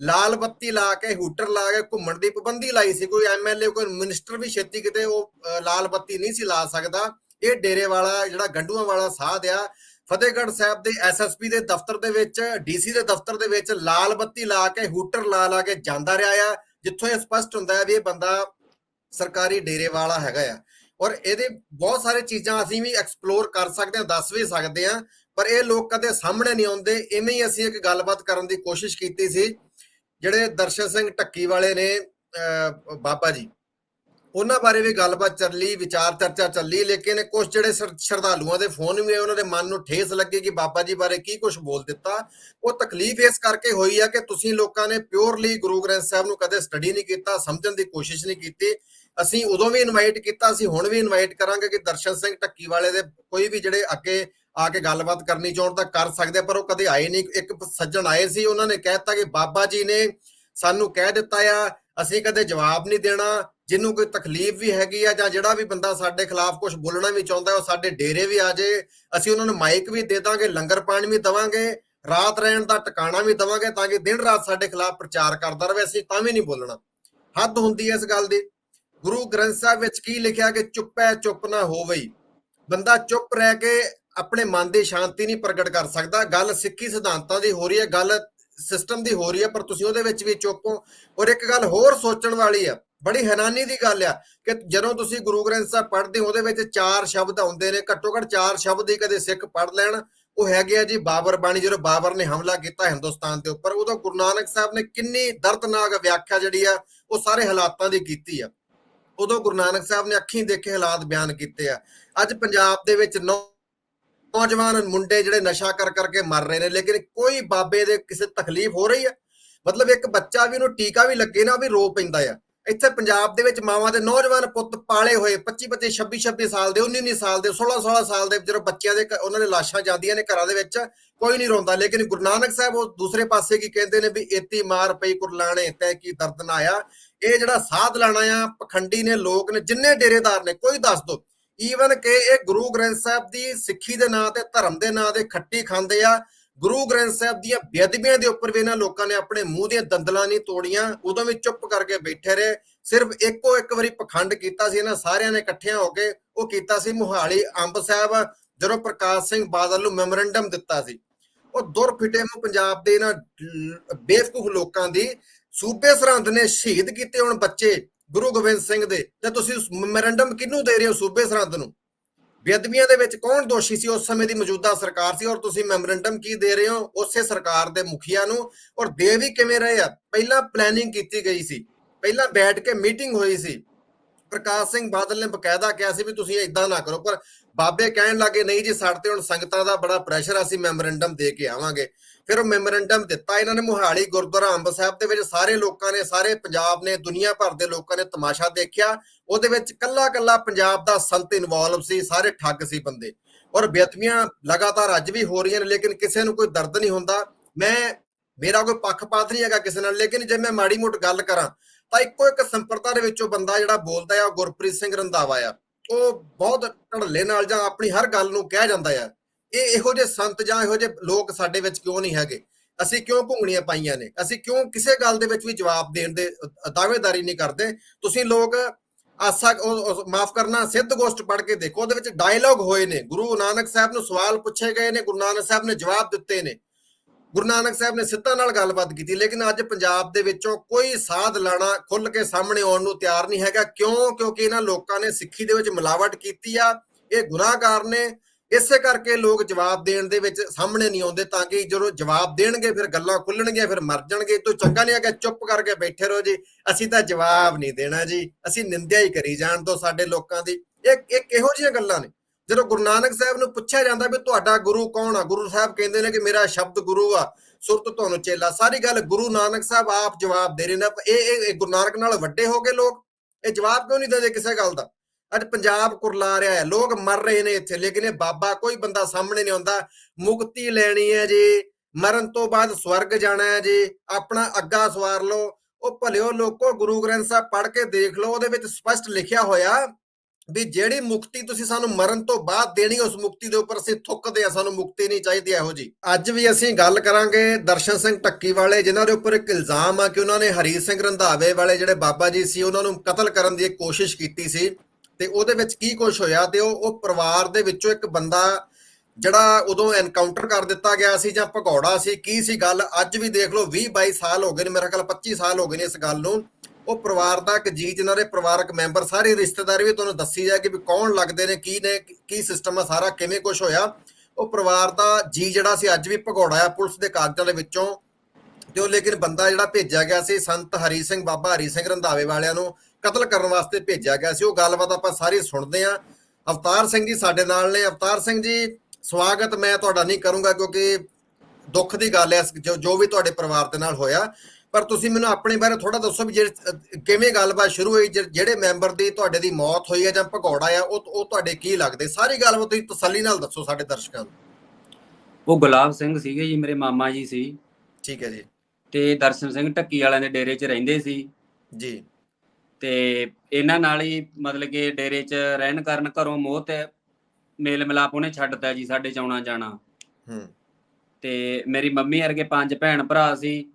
ਲਾਲ ਬੱਤੀ ਲਾ ਕੇ, ਹੂਟਰ ਲਾ ਕੇ ਘੁੰਮਣ ਦੀ ਪਾਬੰਦੀ ਲਾਈ ਸੀ, ਕੋਈ ਐਮਐਲਏ ਕੋਈ ਮਿਨਿਸਟਰ ਵੀ ਛੇਤੀ ਕਿਤੇ ਉਹ ਲਾਲ ਬੱਤੀ ਨਹੀਂ ਸੀ ਲਾ ਸਕਦਾ। ਇਹ ਡੇਰੇ ਵਾਲਾ ਜਿਹੜਾ ਗੰਡੂਆਂ ਵਾਲਾ ਸਾਧ ਆ ਫਤਿਹਗੜ੍ਹ ਸਾਹਿਬ ਦੇ ਐਸਐਸਪੀ ਦੇ ਦਫ਼ਤਰ ਦੇ ਵਿੱਚ ਡੀਸੀ ਦੇ ਦਫ਼ਤਰ ਦੇ ਵਿੱਚ ਲਾਲ ਬੱਤੀ ਲਾ ਕੇ ਹੂਟਰ ਲਾ ਲਾ ਕੇ ਜਾਂਦਾ ਰਿਹਾ ਆ ਜਿੱਥੋਂ ਇਹ ਸਪਸ਼ਟ ਹੁੰਦਾ ਹੈ ਵੀ ਇਹ ਬੰਦਾ ਸਰਕਾਰੀ ਡੇਰੇ ਵਾਲਾ ਹੈਗਾ ਆ। ਔਰ ਇਹਦੇ ਬਹੁਤ ਸਾਰੇ ਚੀਜ਼ਾਂ ਅਸੀਂ ਵੀ ਐਕਸਪਲੋਰ ਕਰ ਸਕਦੇ ਹਾਂ ਦੱਸ ਵੀ ਸਕਦੇ ਹਾਂ ਪਰ ਇਹ ਲੋਕ ਕਦੇ ਸਾਹਮਣੇ ਨਹੀਂ ਆਉਂਦੇ ਇਵੇਂ ਹੀ ਅਸੀਂ ਇੱਕ ਗੱਲਬਾਤ ਕਰਨ ਦੀ ਕੋਸ਼ਿਸ਼ ਕੀਤੀ ਸੀ ਜਿਹੜੇ ਦਰਸ਼ਨ ਸਿੰਘ ਟੱਕੀ ਵਾਲੇ ਨੇ ਅਹ, ਬਾਬਾ ਜੀ। ਉਹਨਾਂ ਬਾਰੇ ਵੀ ਗੱਲਬਾਤ ਚੱਲੀ ਵਿਚਾਰ ਚਰਚਾ ਚੱਲੀ ਲੇਕਿਨ ਕੁਝ ਜਿਹੜੇ ਸ਼ਰ- ਸ਼ਰਧਾਲੂਆਂ ਦੇ ਫੋਨ ਵੀ ਆਏ, ਉਹਨਾਂ ਦੇ ਮਨ ਨੂੰ ਠੇਸ ਲੱਗੀ ਕਿ ਬਾਬਾ ਜੀ ਬਾਰੇ ਕੀ ਕੁਝ ਬੋਲ ਦਿੱਤਾ। ਉਹ ਤਕਲੀਫ ਇਸ ਕਰਕੇ ਹੋਈ ਆ ਕਿ ਤੁਸੀਂ ਲੋਕਾਂ ਨੇ ਪਿਓਰਲੀ ਗੁਰੂ ਗ੍ਰੰਥ ਸਾਹਿਬ ਨੂੰ ਕਦੇ ਸਟੱਡੀ ਨਹੀਂ ਕੀਤਾ ਸਮਝਣ ਦੀ ਕੋਸ਼ਿਸ਼ ਨਹੀਂ ਕੀਤੀ। ਅਸੀਂ ਉਦੋਂ ਵੀ ਇਨਵਾਈਟ ਕੀਤਾ ਅਸੀਂ ਹੁਣ ਵੀ ਇਨਵਾਈਟ ਕਰਾਂਗੇ ਕਿ ਦਰਸ਼ਨ ਸਿੰਘ ਟੱਕੀ ਵਾਲੇ ਦੇ ਕੋਈ ਵੀ ਜਿਹੜੇ ਅੱਗੇ ਆ ਕੇ ਗੱਲਬਾਤ ਕਰਨੀ ਚਾਹਣ ਤਾਂ ਕਰ ਸਕਦੇ ਪਰ ਉਹ ਕਦੇ ਆਏ ਨਹੀਂ। ਇੱਕ ਸੱਜਣ ਆਏ ਸੀ ਉਹਨਾਂ ਨੇ ਕਹਿਤਾ ਕਿ ਬਾਬਾ ਜੀ ਨੇ ਸਾਨੂੰ ਕਹਿ ਦਿੱਤਾ ਆ ਅਸੀਂ ਕਦੇ ਜਵਾਬ ਨਹੀਂ ਦੇਣਾ। ਜਿਹਨੂੰ ਕੋਈ ਤਕਲੀਫ ਵੀ ਹੈਗੀ ਆ ਜਾਂ ਜਿਹੜਾ ਵੀ ਬੰਦਾ ਸਾਡੇ ਖਿਲਾਫ ਕੁਝ ਬੋਲਣਾ ਵੀ ਚਾਹੁੰਦਾ ਉਹ ਸਾਡੇ ਡੇਰੇ ਵੀ ਆ ਜੇ ਅਸੀਂ ਉਹਨਾਂ ਨੂੰ ਮਾਈਕ ਵੀ ਦੇ ਦਾਂਗੇ, ਲੰਗਰ ਪਾਣੀ ਵੀ ਦਵਾਂਗੇ, ਰਾਤ ਰਹਿਣ ਦਾ ਟਿਕਾਣਾ ਵੀ ਦਵਾਂਗੇ ਤਾਂ ਕਿ ਦਿਨ ਰਾਤ ਸਾਡੇ ਖਿਲਾਫ ਪ੍ਰਚਾਰ ਕਰਦਾ ਰਹੇ, ਅਸੀਂ ਤਾਂ ਵੀ ਨਹੀਂ ਬੋਲਣਾ। ਹੱਦ ਹੁੰਦੀ ਹੈ ਇਸ ਗੱਲ ਦੀ। ਗੁਰੂ ਗ੍ਰੰਥ ਸਾਹਿਬ ਵਿੱਚ ਕੀ ਲਿਖਿਆ ਕਿ ਚੁੱਪ ਹੈ, ਚੁੱਪ ਨਾ ਹੋਵਈ। ਬੰਦਾ ਚੁੱਪ ਰਹਿ ਕੇ ਆਪਣੇ ਮਨ ਦੀ ਸ਼ਾਂਤੀ ਨਹੀਂ ਪ੍ਰਗਟ ਕਰ ਸਕਦਾ। ਗੱਲ ਸਿੱਖੀ ਸਿਧਾਂਤਾਂ ਦੀ ਹੋ ਰਹੀ ਹੈ, ਗੱਲ ਸਿਸਟਮ ਦੀ ਹੋ ਰਹੀ ਹੈ, ਪਰ ਤੁਸੀਂ ਉਹਦੇ ਵਿੱਚ ਵੀ ਚੁੱਪ ਹੋ। ਔਰ ਇੱਕ ਗੱਲ ਹੋਰ ਸੋਚਣ ਵਾਲੀ ਆ ਬੜੀ ਹੈਰਾਨੀ ਦੀ ਗੱਲ ਆ ਕਿ ਜਦੋਂ ਤੁਸੀਂ ਗੁਰੂ ਗ੍ਰੰਥ ਸਾਹਿਬ ਪੜ੍ਹਦੇ ਹੋ, ਉਹਦੇ ਵਿੱਚ ਚਾਰ ਸ਼ਬਦ ਆਉਂਦੇ ਨੇ, ਘੱਟੋ ਘੱਟ ਚਾਰ ਸ਼ਬਦ ਹੀ ਕਦੇ ਸਿੱਖ ਪੜ੍ਹ ਲੈਣ। ਉਹ ਹੈਗੇ ਆ ਜੀ ਬਾਬਰ ਬਾਣੀ, ਜਦੋਂ ਬਾਬਰ ਨੇ ਹਮਲਾ ਕੀਤਾ ਹਿੰਦੁਸਤਾਨ ਦੇ ਉੱਪਰ, ਉਦੋਂ ਗੁਰੂ ਨਾਨਕ ਸਾਹਿਬ ਨੇ ਕਿੰਨੀ ਦਰਦਨਾਕ ਵਿਆਖਿਆ ਜਿਹੜੀ ਆ, ਉਹ ਸਾਰੇ ਹਾਲਾਤਾਂ ਦੀ ਕੀਤੀ ਆ। ਉਦੋਂ ਗੁਰੂ ਨਾਨਕ ਸਾਹਿਬ ਨੇ ਅੱਖੀਂ ਦੇਖੇ ਹਾਲਾਤ ਬਿਆਨ ਕੀਤੇ ਆ। ਅੱਜ ਪੰਜਾਬ ਦੇ ਵਿੱਚ ਨੌ- ਨੌਜਵਾਨ ਮੁੰਡੇ ਜਿਹੜੇ ਨਸ਼ਾ ਕਰ ਕਰਕੇ ਮਰ ਰਹੇ ਨੇ, ਲੇਕਿਨ ਕੋਈ ਬਾਬੇ ਦੇ ਕਿਸੇ ਤਕਲੀਫ ਹੋ ਰਹੀ ਆ? ਮਤਲਬ ਇੱਕ ਬੱਚਾ ਵੀ ਉਹਨੂੰ ਟੀਕਾ ਵੀ ਲੱਗੇ ਨਾ, ਉਹ ਵੀ ਰੋ ਪੈਂਦਾ ਆ। ਇੱਥੇ ਪੰਜਾਬ ਦੇ ਵਿੱਚ ਮਾਵਾਂ ਦੇ ਨੌਜਵਾਨ ਪੁੱਤ ਪਾਲੇ ਹੋਏ 25 25 26 26 ਸਾਲ ਦੇ 19 19 ਸਾਲ ਦੇ 16 16 ਸਾਲ ਦੇ ਜਦੋਂ ਬੱਚਿਆਂ ਦੇ ਉਹਨਾਂ ਦੇ ਲਾਸ਼ਾਂ ਜਾਂਦੀਆਂ ਨੇ ਘਰਾਂ ਦੇ ਵਿੱਚ, ਕੋਈ ਨਹੀਂ ਰੋਂਦਾ। ਲੇਕਿਨ ਗੁਰੂ ਨਾਨਕ ਸਾਹਿਬ ਉਹ ਦੂਸਰੇ ਪਾਸੇ ਕੀ ਕਹਿੰਦੇ ਨੇ ਵੀ ਏਤੀ ਮਾਰ ਪਈ ਕੁਰਲਾਣੇ, ਤੈ ਕੀ ਦਰਦ ਨਾ ਆਇਆ। ਇਹ ਜਿਹੜਾ ਸਾਧ ਲਾਣਾ ਆ, ਪਖੰਡੀ ਨੇ, ਲੋਕ ਨੇ, ਜਿੰਨੇ ਡੇਰੇਦਾਰ ਨੇ, ਕੋਈ ਦੱਸ ਦੋ। ਈਵਨ ਕਿ ਇਹ ਗੁਰੂ ਗ੍ਰੰਥ ਸਾਹਿਬ ਦੀ ਸਿੱਖੀ ਦੇ ਨਾਂ ਤੇ, ਧਰਮ ਦੇ ਨਾਂ ਤੇ ਖੱਟੀ ਖਾਂਦੇ ਆ ਗੁਰੂ ਗ੍ਰੰਥ ਸਾਹਿਬ ਦੀਆਂ ਬੇਅਦਬੀਆਂ ਦੇ ਉੱਪਰ ਵੀ ਇਹਨਾਂ ਲੋਕਾਂ ਨੇ ਆਪਣੇ ਮੂੰਹ ਦੀਆਂ ਦੰਦਲਾਂ ਨਹੀਂ ਤੋੜੀਆਂ, ਉਦੋਂ ਵੀ ਚੁੱਪ ਕਰਕੇ ਬੈਠੇ ਰਹੇ। ਸਿਰਫ ਇੱਕੋ ਇੱਕ ਵਾਰੀ ਪਖੰਡ ਕੀਤਾ ਸੀ, ਇਹਨਾਂ ਸਾਰਿਆਂ ਨੇ ਇਕੱਠਿਆਂ ਹੋ ਕੇ ਉਹ ਕੀਤਾ ਸੀ, ਮੁਹਾਲੀ ਅੰਬ ਸਾਹਿਬ, ਜਦੋਂ ਪ੍ਰਕਾਸ਼ ਸਿੰਘ ਬਾਦਲ ਨੂੰ ਮੈਮੋਰੈਂਡਮ ਦਿੱਤਾ ਸੀ। ਉਹ ਦੁਰ ਫਿਟੇ ਮੂੰਹ ਪੰਜਾਬ ਦੇ ਇਹਨਾਂ ਬੇਵਕੂਫ ਲੋਕਾਂ ਦੀ ਸੂਬੇ ਸਰਹੰਦ ਨੇ ਸ਼ਹੀਦ ਕੀਤੇ ਹੁਣ ਬੱਚੇ ਗੁਰੂ ਗੋਬਿੰਦ ਸਿੰਘ ਦੇ। ਤੇ ਤੁਸੀਂ ਮੈਮੋਰੈਂਡਮ ਕਿਹਨੂੰ ਦੇ ਰਹੇ ਹੋ ਸੂਬੇ ਸਰਹੰਦ ਨੂੰ? ਬੇਅਦਬੀਆਂ ਦੇ ਵਿੱਚ ਕੌਣ ਦੋਸ਼ੀ ਸੀ? ਉਸ ਸਮੇਂ ਦੀ ਮੌਜੂਦਾ ਸਰਕਾਰ ਸੀ ਔਰ ਤੁਸੀਂ ਮੈਮੋਰੈਂਡਮ ਕੀ ਦੇ ਰਹੇ ਹੋ? ਉਸੇ ਸਰਕਾਰ ਦੇ ਮੁਖੀਆ ਨੂੰ ਔਰ ਦੇ ਵੀ ਕਿਵੇਂ ਰਹੇ ਆ? ਪਹਿਲਾਂ ਪਲੈਨਿੰਗ ਕੀਤੀ ਗਈ ਸੀ। ਪਹਿਲਾਂ ਬੈਠ ਕੇ ਮੀਟਿੰਗ ਹੋਈ ਸੀ। ਪ੍ਰਕਾਸ਼ ਸਿੰਘ ਬਾਦਲ ਨੇ ਬਕਾਇਦਾ ਕਿਹਾ ਸੀ ਵੀ ਤੁਸੀਂ ਇਦਾਂ ਨਾ ਕਰੋ ਪਰ ਬਾਬੇ ਕਹਿਣ ਲੱਗੇ ਨਹੀਂ ਜੀ ਸਾਡੇ ਤੇ ਹੁਣ ਸੰਗਤਾਂ ਦਾ ਬੜਾ ਪ੍ਰੈਸ਼ਰ ਆ, ਅਸੀਂ ਮੈਮੋਰੈਂਡਮ ਦੇ ਕੇ ਆਵਾਂਗੇ। ਫਿਰ ਉਹ ਮੈਮੋਰੈਂਡਮ ਦਿੱਤਾ ਇਹਨਾਂ ਨੇ ਮੋਹਾਲੀ ਗੁਰਦੁਆਰਾ ਅੰਬ ਸਾਹਿਬ ਦੇ ਵਿੱਚ। ਸਾਰੇ ਲੋਕਾਂ ਨੇ, ਸਾਰੇ ਪੰਜਾਬ ਨੇ, ਦੁਨੀਆ ਭਰ ਦੇ ਲੋਕਾਂ ਨੇ ਤਮਾਸ਼ਾ ਦੇਖਿਆ। ਉਹਦੇ ਵਿੱਚ ਕੱਲਾ ਕੱਲਾ ਪੰਜਾਬ ਦਾ ਸੰਤ ਇਨਵੋਲਵ ਸੀ, ਸਾਰੇ ਠੱਗ ਸੀ ਬੰਦੇ। ਔਰ ਬੇਅਦਬੀਆਂ ਲਗਾਤਾਰ ਅੱਜ ਵੀ ਹੋ ਰਹੀਆਂ ਨੇ, ਲੇਕਿਨ ਕਿਸੇ ਨੂੰ ਕੋਈ ਦਰਦ ਨਹੀਂ ਹੁੰਦਾ। ਮੈਂ, ਮੇਰਾ ਕੋਈ ਪੱਖਪਾਤ ਨਹੀਂ ਹੈਗਾ ਕਿਸੇ ਨਾਲ, ਲੇਕਿਨ ਜੇ ਮੈਂ ਮਾੜੀ ਮੋਟ ਗੱਲ ਕਰਾਂ, ਤਾਂ ਇੱਕੋ ਇੱਕ ਸੰਪਰਦਾ ਦੇ ਵਿੱਚੋਂ ਬੰਦਾ ਜਿਹੜਾ ਬੋਲਦਾ ਆ, ਉਹ ਗੁਰਪ੍ਰੀਤ ਸਿੰਘ ਰੰਧਾਵਾ ਆ। ਉਹ ਬਹੁਤ ਢੜਲੇ ਨਾਲ ਜਾਂ ਆਪਣੀ ਹਰ ਗੱਲ ਨੂੰ ਕਹਿ ਜਾਂਦਾ ਆ। ਇਹ ਇਹੋ ਜਿਹੇ ਸੰਤ ਜਾਂ ਇਹੋ ਜਿਹੇ ਲੋਕ ਸਾਡੇ ਵਿੱਚ ਕਿਉਂ ਨਹੀਂ ਹੈਗੇ? ਅਸੀਂ ਕਿਉਂ ਭੁੰਗਣੀਆਂ ਪਾਈਆਂ ਨੇ? ਅਸੀਂ ਕਿਉਂ ਕਿਸੇ ਗੱਲ ਦੇ ਵਿੱਚ ਵੀ ਜਵਾਬ ਦੇਣ ਦੇ ਦਾਅਵੇਦਾਰੀ ਨਹੀਂ ਕਰਦੇ? ਤੁਸੀਂ ਲੋਕ ਆਸਾ ਮਾਫ ਕਰਨਾ, ਸਿੱਧ ਗੋਸ਼ਟ ਪੜ੍ਹ ਕੇ ਦੇਖੋ, ਉਹਦੇ ਵਿੱਚ ਡਾਇਲੌਗ ਹੋਏ ਨੇ। ਗੁਰੂ ਨਾਨਕ ਸਾਹਿਬ ਨੂੰ ਸਵਾਲ ਪੁੱਛੇ ਗਏ ਨੇ, ਗੁਰੂ ਨਾਨਕ ਸਾਹਿਬ ਨੇ ਜਵਾਬ ਦਿੱਤੇ ਨੇ। ਗੁਰੂ ਨਾਨਕ ਸਾਹਿਬ ਨੇ ਸਿੱਧਾਂ ਨਾਲ ਗੱਲਬਾਤ ਕੀਤੀ, ਲੇਕਿਨ ਅੱਜ ਪੰਜਾਬ ਦੇ ਵਿੱਚੋਂ ਕੋਈ ਸਾਧ ਲਾਣਾ ਖੁੱਲ ਕੇ ਸਾਹਮਣੇ ਆਉਣ ਨੂੰ ਤਿਆਰ ਨਹੀਂ ਹੈਗਾ। ਕਿਉਂ? ਕਿਉਂਕਿ ਇਹਨਾਂ ਲੋਕਾਂ ਨੇ ਸਿੱਖੀ ਦੇ ਵਿੱਚ ਮਿਲਾਵਟ ਕੀਤੀ ਆ। ਇਹ ਗੁਨਾਹਗਾਰ ਨੇ ਇਸੇ ਕਰਕੇ ਲੋਕ ਜਵਾਬ ਦੇਣ ਦੇ ਵਿੱਚ ਸਾਹਮਣੇ ਨਹੀਂ ਆਉਂਦੇ ਤਾਂ ਕਿ ਜਦੋਂ ਜਵਾਬ ਦੇਣਗੇ, ਫਿਰ ਗੱਲਾਂ ਖੁੱਲਣਗੀਆਂ, ਫਿਰ ਮਰ ਜਾਣਗੇ। ਤੋਂ ਚੰਗਾ ਨਹੀਂ ਹੈਗਾ, ਚੁੱਪ ਕਰਕੇ ਬੈਠੇ ਰਹੋ ਜੀ। ਅਸੀਂ ਤਾਂ ਜਵਾਬ ਨਹੀਂ ਦੇਣਾ ਜੀ। ਅਸੀਂ ਨਿੰਦਿਆ ਹੀ ਕਰੀ ਜਾਣ ਤੋਂ ਸਾਡੇ ਲੋਕਾਂ ਦੀ। ਇਹ ਇਹ ਕਿਹੋ ਜਿਹੀਆਂ ਗੱਲਾਂ ਨੇ? ਜਦੋਂ ਗੁਰੂ ਨਾਨਕ ਸਾਹਿਬ ਨੂੰ ਪੁੱਛਿਆ ਜਾਂਦਾ ਵੀ ਤੁਹਾਡਾ ਗੁਰੂ ਕੌਣ ਆ? ਗੁਰੂ ਸਾਹਿਬ ਕਹਿੰਦੇ ਨੇ ਕਿ ਮੇਰਾ ਸ਼ਬਦ ਗੁਰੂ ਆ, ਸੁਰਤ ਤੁਹਾਨੂੰ ਚੇਲਾ। ਸਾਰੀ ਗੱਲ ਗੁਰੂ ਨਾਨਕ ਸਾਹਿਬ ਆਪ ਜਵਾਬ ਦੇ ਰਹੇ ਨੇ। ਇਹ ਇਹ ਗੁਰੂ ਨਾਨਕ ਨਾਲ ਵੱਡੇ ਹੋ ਗਏ ਲੋਕ। ਇਹ ਜਵਾਬ ਕਿਉਂ ਨਹੀਂ ਦਿੰਦੇ ਕਿਸੇ ਗੱਲ ਦਾ? ਅੱਜ ਪੰਜਾਬ ਕੁਰਲਾ ਰਿਹਾ ਹੈ, ਲੋਕ ਮਰ ਰਹੇ ਨੇ ਇੱਥੇ, ਲੇਕਿਨ ਇਹ ਬਾਬਾ ਕੋਈ ਬੰਦਾ ਸਾਹਮਣੇ ਨਹੀਂ ਆਉਂਦਾ। ਮੁਕਤੀ ਲੈਣੀ ਹੈ ਜੀ, ਮਰਨ ਤੋਂ ਬਾਅਦ ਸਵਰਗ ਜਾਣਾ ਹੈ ਜੀ, ਆਪਣਾ ਅੱਗਾ ਸਵਾਰ ਲਓ। ਉਹ ਭਲਿਓ ਲੋਕੋ, ਗੁਰੂ ਗ੍ਰੰਥ ਸਾਹਿਬ ਪੜ੍ਹ ਕੇ ਦੇਖ ਲਓ, ਉਹਦੇ ਵਿੱਚ ਸਪਸ਼ਟ ਲਿਖਿਆ ਹੋਇਆ ਵੀ ਜਿਹੜੀ ਮੁਕਤੀ ਤੁਸੀਂ ਸਾਨੂੰ ਮਰਨ ਤੋਂ ਬਾਅਦ ਦੇਣੀ, ਉਸ ਮੁਕਤੀ ਦੇ ਉੱਪਰ ਅਸੀਂ ਥੁੱਕਦੇ ਆ ਸਾਨੂੰ ਮੁਕਤੀ ਨਹੀਂ ਚਾਹੀਦੀ ਇਹੋ ਜੀ ਅੱਜ ਵੀ ਅਸੀਂ ਗੱਲ ਕਰਾਂਗੇ ਦਰਸ਼ਨ ਸਿੰਘ ਟੱਕੀ ਵਾਲੇ, ਜਿਨ੍ਹਾਂ ਦੇ ਉੱਪਰ ਇੱਕ ਇਲਜ਼ਾਮ ਆ ਕਿ ਉਹਨਾਂ ਨੇ ਹਰੀ ਸਿੰਘ ਰੰਧਾਵੇ ਵਾਲੇ ਜਿਹੜੇ ਬਾਬਾ ਜੀ ਸੀ, ਉਹਨਾਂ ਨੂੰ ਕਤਲ ਕਰਨ ਦੀ ਕੋਸ਼ਿਸ਼ ਕੀਤੀ ਸੀ। ਤੇ ਉਹਦੇ ਵਿੱਚ ਕੀ ਕੁਝ ਹੋਇਆ ਤੇ ਉਹ ਉਹ ਪਰਿਵਾਰ ਦੇ ਵਿੱਚੋਂ ਇੱਕ ਬੰਦਾ ਜਿਹੜਾ ਉਦੋਂ ਐਨਕਾਊਂਟਰ ਕਰ ਦਿੱਤਾ ਗਿਆ ਸੀ ਜਾਂ ਭਗੌੜਾ ਸੀ, ਕੀ ਸੀ ਗੱਲ? ਅੱਜ ਵੀ ਦੇਖ ਲਓ 20 22 ਸਾਲ ਹੋ ਗਏ ਨੇ, ਮੇਰੇ ਖਿਆਲ 25 ਸਾਲ ਹੋ ਗਏ ਨੇ ਇਸ ਗੱਲ ਨੂੰ। ਉਹ ਪਰਿਵਾਰ ਦਾ ਇੱਕ ਜੀ ਜਿਨ੍ਹਾਂ ਦੇ ਪਰਿਵਾਰਕ ਮੈਂਬਰ, ਸਾਰੇ ਰਿਸ਼ਤੇਦਾਰ ਵੀ ਤੁਹਾਨੂੰ ਦੱਸੀ ਜਾ ਕਿ ਵੀ ਕੌਣ ਲੱਗਦੇ ਨੇ, ਕੀ ਨੇ, ਕੀ ਸਿਸਟਮ ਆ, ਸਾਰਾ ਕਿਵੇਂ ਕੁਝ ਹੋਇਆ। ਉਹ ਪਰਿਵਾਰ ਦਾ ਜੀ ਜਿਹੜਾ ਸੀ, ਅੱਜ ਵੀ ਭਗੌੜਾ ਆ ਪੁਲਿਸ ਦੇ ਕਾਗਜ਼ਾਂ ਦੇ ਵਿੱਚੋਂ। ਤੇ ਉਹ ਲੇਕਿਨ ਬੰਦਾ ਜਿਹੜਾ ਭੇਜਿਆ ਗਿਆ ਸੀ, ਸੰਤ ਹਰੀ ਸਿੰਘ, ਬਾਬਾ ਹਰੀ ਸਿੰਘ ਰੰਧਾਵੇ ਵਾਲਿਆਂ ਨੂੰ ਕਤਲ ਕਰਨ ਵਾਸਤੇ ਭੇਜਿਆ ਗਿਆ ਸੀ ਉਹ ਗੱਲਬਾਤ ਆਪਾਂ ਸਾਰੀ ਸੁਣਦੇ ਆ ਅਵਤਾਰ ਸਿੰਘ ਜੀ ਸਾਡੇ ਨਾਲ ਨੇ। ਅਵਤਾਰ ਸਿੰਘ ਜੀ ਸਵਾਗਤ ਮੈਂ ਤੁਹਾਡਾ ਨਹੀਂ ਕਰੂੰਗਾ ਕਿਉਂਕਿ ਦੁੱਖ ਦੀ ਗੱਲ ਹੈ ਜੋ ਵੀ ਤੁਹਾਡੇ ਪਰਿਵਾਰ ਦੇ ਨਾਲ ਹੋਇਆ। ਪਰ ਤੁਸੀਂ ਮੈਨੂੰ ਆਪਣੇ ਬਾਰੇ ਥੋੜਾ ਦੱਸੋ ਵੀ ਕਿਵੇਂ ਗੱਲਬਾਤ ਸ਼ੁਰੂ ਹੋਈ ਜਿਹੜੇ ਮੈਂਬਰ ਦੀ ਤੁਹਾਡੇ ਦੀ ਮੌਤ ਹੋਈ ਹੈ ਜਾਂ ਭਗੌੜਾ ਆ ਉਹ ਉਹ ਤੁਹਾਡੇ ਕੀ ਲੱਗਦੇ? ਸਾਰੀ ਗੱਲਬਾਤ ਤੁਸੀਂ ਤਸੱਲੀ ਨਾਲ ਦੱਸੋ ਸਾਡੇ ਦਰਸ਼ਕਾਂ ਨੂੰ। ਉਹ ਗੁਲਾਬ ਸਿੰਘ ਸੀਗੇ ਜੀ ਮੇਰੇ ਮਾਮਾ ਜੀ ਸੀ। ਠੀਕ ਹੈ ਜੀ। ਤੇ ਦਰਸ਼ਨ ਸਿੰਘ ਢੱਕੀ ਵਾਲਿਆਂ ਦੇ ਡੇਰੇ 'ਚ ਰਹਿੰਦੇ ਸੀ। ਜੀ। ਤੇ ਇਹਨਾਂ ਨਾਲ ਹੀ ਮਤਲਬ ਕਿ ਡੇਰੇ 'ਚ ਰਹਿਣ ਕਾਰਨ ਘਰੋਂ ਮੋਹ ਤੇ ਮੇਲ ਮਿਲਾਪ ਉਹਨੇ ਛੱਡਤਾ ਜੀ ਸਾਡੇ ਚ ਆਉਣਾ ਜਾਣਾ। ਹੂੰ। ਤੇ ਮੇਰੀ ਮੰਮੀ ਵਰਗੇ ਪੰਜ ਭੈਣ ਭਰਾ ਸੀ।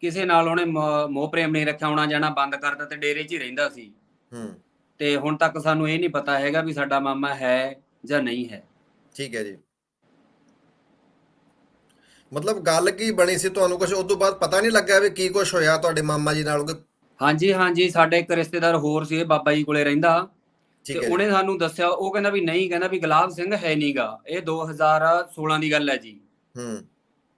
ਕਿਸੇ ਨਾਲ ਉਹਨੇ ਮੋਹ ਪ੍ਰੇਮ ਨਹੀਂ ਰੱਖਿਆ ਆਉਣਾ ਜਾਣਾ ਬੰਦ ਕਰਤਾ ਤੇ ਡੇਰੇ 'ਚ ਹੀ ਰਹਿੰਦਾ ਸੀ। ਹੂੰ। ਤੇ ਹੁਣ ਤੱਕ ਸਾਨੂੰ ਇਹ ਨਹੀਂ ਪਤਾ ਹੈਗਾ ਵੀ ਸਾਡਾ ਮਾਮਾ ਹੈ ਜਾਂ ਨਹੀਂ ਹੈ। ਠੀਕ ਹੈ ਜੀ। ਮਤਲਬ ਗੱਲ ਕੀ ਬਣੀ ਸੀ ਤੁਹਾਨੂੰ ਕੁਝ ਉਸ ਤੋਂ ਬਾਅਦ ਪਤਾ ਨਹੀਂ ਲੱਗਾ ਵੀ ਕੀ ਕੁਝ ਹੋਇਆ ਤੁਹਾਡੇ ਮਾਮਾ ਜੀ ਨਾਲ? ਹਾਂਜੀ ਹਾਂਜੀ ਸਾਡੇ ਇੱਕ ਰਿਸ਼ਤੇਦਾਰ ਹੋਰ ਸੀ ਇਹ ਬਾਬਾ ਜੀ ਕੋਲੇ ਰਹਿੰਦਾ। ਤੇ ਠੀਕ ਹੈ। ਉਹਨੇ ਸਾਨੂੰ ਦੱਸਿਆ ਉਹ ਕਹਿੰਦਾ ਵੀ ਨਹੀਂ ਕਹਿੰਦਾ ਵੀ ਗੁਲਾਬ ਸਿੰਘ ਹੈ ਨਹੀਂਗਾ ਇਹ 2016 ਦੀ ਗੱਲ ਹੈ ਜੀ। ਹੂੰ।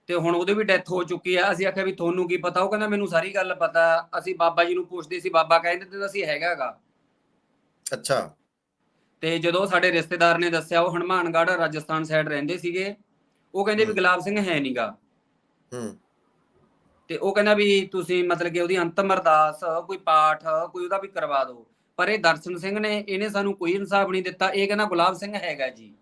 ਤੇ ਹੁਣ ਉਹਦੀ ਵੀ ਡੈਥ ਹੋ ਚੁੱਕੀ ਹੈ ਅਸੀਂ ਆਖਿਆ ਵੀ ਤੁਹਾਨੂੰ ਕੀ ਪਤਾ ਉਹ ਕਹਿੰਦਾ ਮੈਨੂੰ ਸਾਰੀ ਗੱਲ ਪਤਾ ਅਸੀਂ ਬਾਬਾ ਜੀ ਨੂੰ ਪੁੱਛਦੇ ਸੀ ਬਾਬਾ ਕਹਿੰਦੇ ਤੇ ਅਸੀਂ ਹੈਗਾਗਾ। ਅੱਛਾ। ਤੇ ਜਦੋਂ ਸਾਡੇ ਰਿਸ਼ਤੇਦਾਰ ਨੇ ਦੱਸਿਆ ਉਹ ਹਨੂਮਾਨਗੜ੍ਹ ਰਾਜਸਥਾਨ ਸਾਈਡ ਰਹਿੰਦੇ ਸੀਗੇ ਉਹ ਕਹਿੰਦੇ ਵੀ। ਗੁਲਾਬ ਸਿੰਘ ਹੈ ਨਹੀਂਗਾ ਹੂੰ। ਤੇ ਉਹ ਕਹਿੰਦਾ ਵੀ ਤੁਸੀਂ ਮਤਲਬ ਕਿ ਉਹਦੀ ਅੰਤਮ ਅਰਦਾਸ ਕੋਈ ਪਾਠ ਕੋਈ ਉਹਦਾ ਵੀ ਕਰਵਾ ਦਿਓ। ਪਰ ਇਹ ਦਰਸ਼ਨ ਸਿੰਘ ਨੇ ਇਹਨੇ ਸਾਨੂੰ ਕੋਈ ਇਨਸਾਫ ਨਹੀਂ ਦਿੱਤਾ। ਇਹ ਕਹਿੰਦਾ ਗੁਲਾਬ ਸਿੰਘ ਹੈਗਾ ਜੀ।